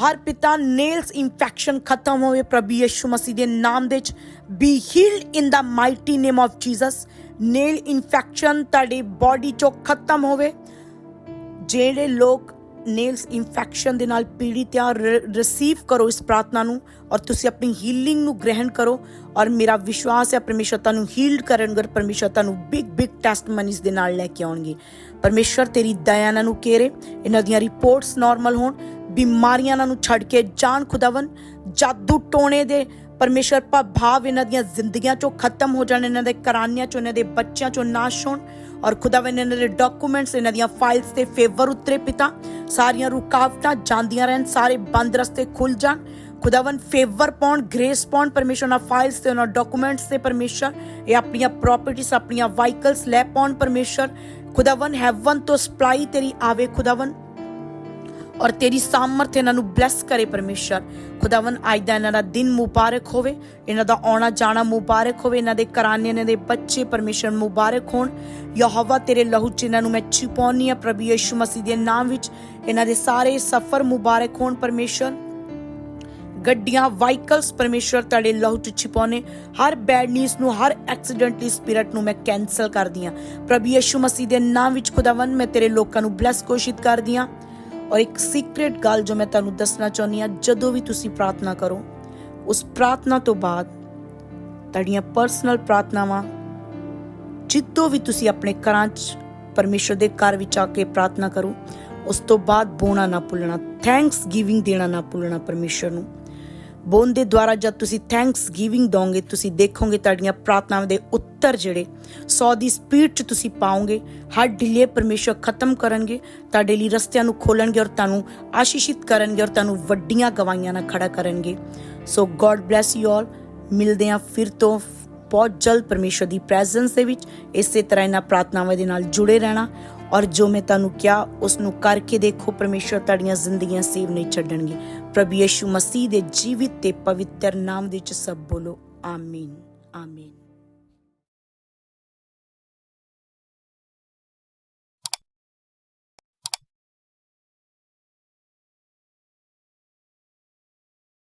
ਹਰ ਪਿਤਾ ਨੇਲਸ ਇਨਫੈਕਸ਼ਨ ਖਤਮ ਹੋਵੇ ਪ੍ਰਭੂ ਯਿਸੂ ਮਸੀਹ ਦੇ ਨਾਮ ਦੇ ਵਿੱਚ। Be healed in the mighty name of Jesus nail infection ਤੁਹਾਡੀ ਬਾਡੀ ਚੋਂ ਖਤਮ ਹੋਵੇ। ਜਿਹੜੇ ਲੋਕ ਨੇਲਸ ਇਨਫੈਕਸ਼ਨ ਦੇ ਨਾਲ ਪੀੜਿਤ ਆ ਰਿਸੀਵ ਕਰੋ ਇਸ ਪ੍ਰਾਰਥਨਾ ਨੂੰ ਔਰ ਤੁਸੀਂ ਆਪਣੀ ਹੀਲਿੰਗ ਨੂੰ ਗ੍ਰਹਿਣ ਕਰੋ ਔਰ ਮੇਰਾ ਵਿਸ਼ਵਾਸ ਹੈ ਪਰਮੇਸ਼ਰ ਤੁਹਾਨੂੰ ਹੀਲਡ ਕਰਨਗੇ ਔਰ ਪਰਮੇਸ਼ਰ ਤੁਹਾਨੂੰ ਬਿਗ ਬਿਗ ਟੈਸਟਮਨੀਜ਼ ਦੇ ਨਾਲ ਲੈ ਕੇ ਆਉਣਗੇ। ਪਰਮੇਸ਼ਰ ਤੇਰੀ ਦਇਆ ਨੂੰ ਕੇਰੇ ਇਹਨਾਂ ਦੀਆਂ ਰਿਪੋਰਟਸ ਨਾਰਮਲ ਹੋਣ। ਬਿਮਾਰੀਆਂ ਨੂੰ ਛੱਡ ਕੇ ਜਾਣ ਖੁਦਾਵੰ ਜਾਦੂ ਟੋਣੇ ਦੇ ਪਰਮੇਸ਼ਰ ਪ੍ਰਭਾਵ ਇਹਨਾਂ ਦੀਆਂ ਜ਼ਿੰਦਗੀਆਂ ਚੋਂ ਖਤਮ ਹੋ ਜਾਣ, ਇਹਨਾਂ ਦੇ ਕਰਾਨਿਆਂ ਚੋਂ, ਇਹਨਾਂ ਦੇ ਬੱਚਿਆਂ ਚੋਂ ਨਾਸ਼ ਹੋਣ ਔਰ ਖੁਦਾਵੰ ਇਹਨਾਂ ਦੇ ਡਾਕੂਮੈਂਟਸ ਇਹਨਾਂ ਦੀਆਂ ਫਾਈਲਸ ਤੇ ਫੇਵਰ ਉਤਰੇ ਪਿਤਾ। ਸਾਰੀਆਂ ਰੁਕਾਵਟਾਂ ਜਾਂਦੀਆਂ ਰਹਿਣ, ਸਾਰੇ ਬੰਦ ਰਸਤੇ ਖੁੱਲ ਜਾਣ। ਖੁਦਾਵੰ ਫੇਵਰ ਪਾਉਣ ਗ੍ਰੇਸ ਪਾਉਣ, ਪਰਮੇਸ਼ਰ ਨਾਲ ਫਾਈਲਸ ਤੇ, ਉਹਨਾਂ ਡਾਕੂਮੈਂਟਸ ਤੇ ਪਰਮੇਸ਼ਰ। ਇਹ ਆਪਣੀਆਂ ਪ੍ਰਾਪਰਟੀਆਂ ਆਪਣੀਆਂ ਵਾਹੀਕਲਸ ਲੈ ਪਾਉਣ ਪਰਮੇਸ਼ਰ। ਖੁਦਾਵੰ ਹੈਵਨ ਤੋਂ ਸਪਲਾਈ ਤੇਰੀ ਆਵੇ ਖੁਦਾਵੰ ਔਰ ਤੇਰੀ ਸਾਮਰਥ ਇਹਨਾਂ ਨੂੰ ਬਲੈਸ ਕਰੇ ਪਰਮੇਸ਼ਰ। ਖੁਦਾਵੰ ਅੱਜ ਦਾ ਇਹਨਾਂ ਦਾ ਦਿਨ ਮੁਬਾਰਕ ਹੋਵੇ। ਇਹਨਾਂ ਦਾ ਆਉਣਾ ਜਾਣਾ ਮੁਬਾਰਕ ਹੋਵੇ। ਇਹਨਾਂ ਦੇ ਘਰਾਨੇ, ਇਹਨਾਂ ਦੇ ਬੱਚੇ ਪਰਮੇਸ਼ਰ ਮੁਬਾਰਕ ਹੋਣ। ਯਹੋਵਾ ਤੇਰੇ ਲਹੂ ਚ ਇਹਨਾਂ ਨੂੰ ਮੈਂ ਛਿਪਾਉਣੀ ਆ ਪ੍ਰਭੂ ਯਿਸੂ ਮਸੀਹ ਦੇ ਨਾਮ ਵਿੱਚ। ਇਹਨਾਂ ਦੇ ਸਾਰੇ ਸਫ਼ਰ ਮੁਬਾਰਕ ਹੋਣ ਪਰਮੇਸ਼ਰ। ਗੱਡੀਆਂ ਵਾਹੀਕਲਸ ਪਰਮੇਸ਼ਰ ਤੁਹਾਡੇ ਲਹੂ ਚ ਛਿਪਾਉਣੇ। ਹਰ ਬੈਡ ਨਿਊਜ਼ ਨੂੰ, ਹਰ ਐਕਸੀਡੈਂਟਲੀ ਸਪਿਰਟ ਨੂੰ ਮੈਂ ਕੈਨਸਲ ਕਰਦੀ ਆ। ਪ੍ਰਭੂ ਯਿਸੂ ਮਸੀਹ ਦੇ ਨਾਮ ਵਿੱਚ ਖੁਦਾਵੰ ਮੈਂ ਤੇਰੇ ਲੋਕਾਂ ਨੂੰ ਬਲੈਸ ਘੋਸ਼ਿਤ ਕਰਦੀ ਆ। ਔਰ ਇੱਕ ਸੀਕ੍ਰੀਟ ਗੱਲ ਜੋ ਮੈਂ ਤੁਹਾਨੂੰ ਦੱਸਣਾ ਚਾਹੁੰਦੀ ਆ ਜਦੋਂ ਵੀ ਤੁਸੀਂ ਪ੍ਰਾਰਥਨਾ ਕਰੋ, ਉਸ ਪ੍ਰਾਰਥਨਾ ਤੋਂ ਬਾਅਦ ਤੁਹਾਡੀਆਂ ਪਰਸਨਲ ਪ੍ਰਾਰਥਨਾਵਾਂ, ਜਿੱਦੋਂ ਵੀ ਤੁਸੀਂ ਆਪਣੇ ਘਰਾਂ 'ਚ ਪਰਮੇਸ਼ਰ ਦੇ ਘਰ ਵਿੱਚ ਆ ਕੇ ਪ੍ਰਾਰਥਨਾ ਕਰੋ, ਉਸ ਤੋਂ ਬਾਅਦ ਬੋਣਾ ਨਾ ਭੁੱਲਣਾ ਥੈਂਕਸ ਗਿਵਿੰਗ ਦੇਣਾ ਨਾ ਭੁੱਲਣਾ ਪਰਮੇਸ਼ਰ ਨੂੰ। ਬੋਨ ਦੇ ਦੁਆਰਾ ਜਦ ਤੁਸੀਂ ਥੈਂਕਸ ਗਿਵਿੰਗ ਦੋਗੇ ਤੁਸੀਂ ਦੇਖੋਗੇ ਤੁਹਾਡੀਆਂ ਪ੍ਰਾਰਥਨਾਵਾਂ ਦੇ ਉੱਤਰ ਜਿਹੜੇ 100 ਦੀ ਸਪੀਡ 'ਚ ਤੁਸੀਂ ਪਾਓਗੇ, ਹਰ ਡਿਲੇ ਪਰਮੇਸ਼ਰ ਖਤਮ ਕਰਨਗੇ, ਤੁਹਾਡੇ ਲਈ ਰਸਤਿਆਂ ਨੂੰ ਖੋਲਣਗੇ ਔਰ ਤੁਹਾਨੂੰ ਆਸ਼ੀਸ਼ਿਤ ਕਰਨਗੇ ਔਰ ਤੁਹਾਨੂੰ ਵੱਡੀਆਂ ਗਵਾਈਆਂ ਨਾਲ ਖੜਾ ਕਰਨਗੇ। So God bless you all ਮਿਲਦੇ ਆ ਫਿਰ ਤੋਂ ਬਹੁਤ ਜਲਦ ਪਰਮੇਸ਼ਰ ਦੀ ਪ੍ਰੈਜ਼ੈਂਸ ਦੇ ਵਿੱਚ। ਇਸੇ ਤਰ੍ਹਾਂ ਇਹਨਾਂ ਪ੍ਰਾਰਥਨਾਵਾਂ ਦੇ ਨਾਲ ਜੁੜੇ ਰਹਿਣਾ। ਔਰ ਜੋ ਮੈਂ ਤੁਹਾਨੂੰ ਕਿਹਾ ਉਸ ਨੂੰ ਕਰਕੇ ਦੇਖੋ ਪਰਮੇਸ਼ਰ ਤੁਹਾਡੀਆਂ ਜ਼ਿੰਦਗੀਆਂ ਸੇਵ ਨਹੀਂ ਛੱਡਣਗੇ ਪ੍ਰਭੂ ਯਿਸੂ ਮਸੀਹ ਦੇ ਜੀਵਿਤ ਤੇ ਪਵਿੱਤਰ ਨਾਮ ਦੇ ਵਿੱਚ ਸਭ ਬੋਲੋ, ਆਮੀਨ ਆਮੀਨ।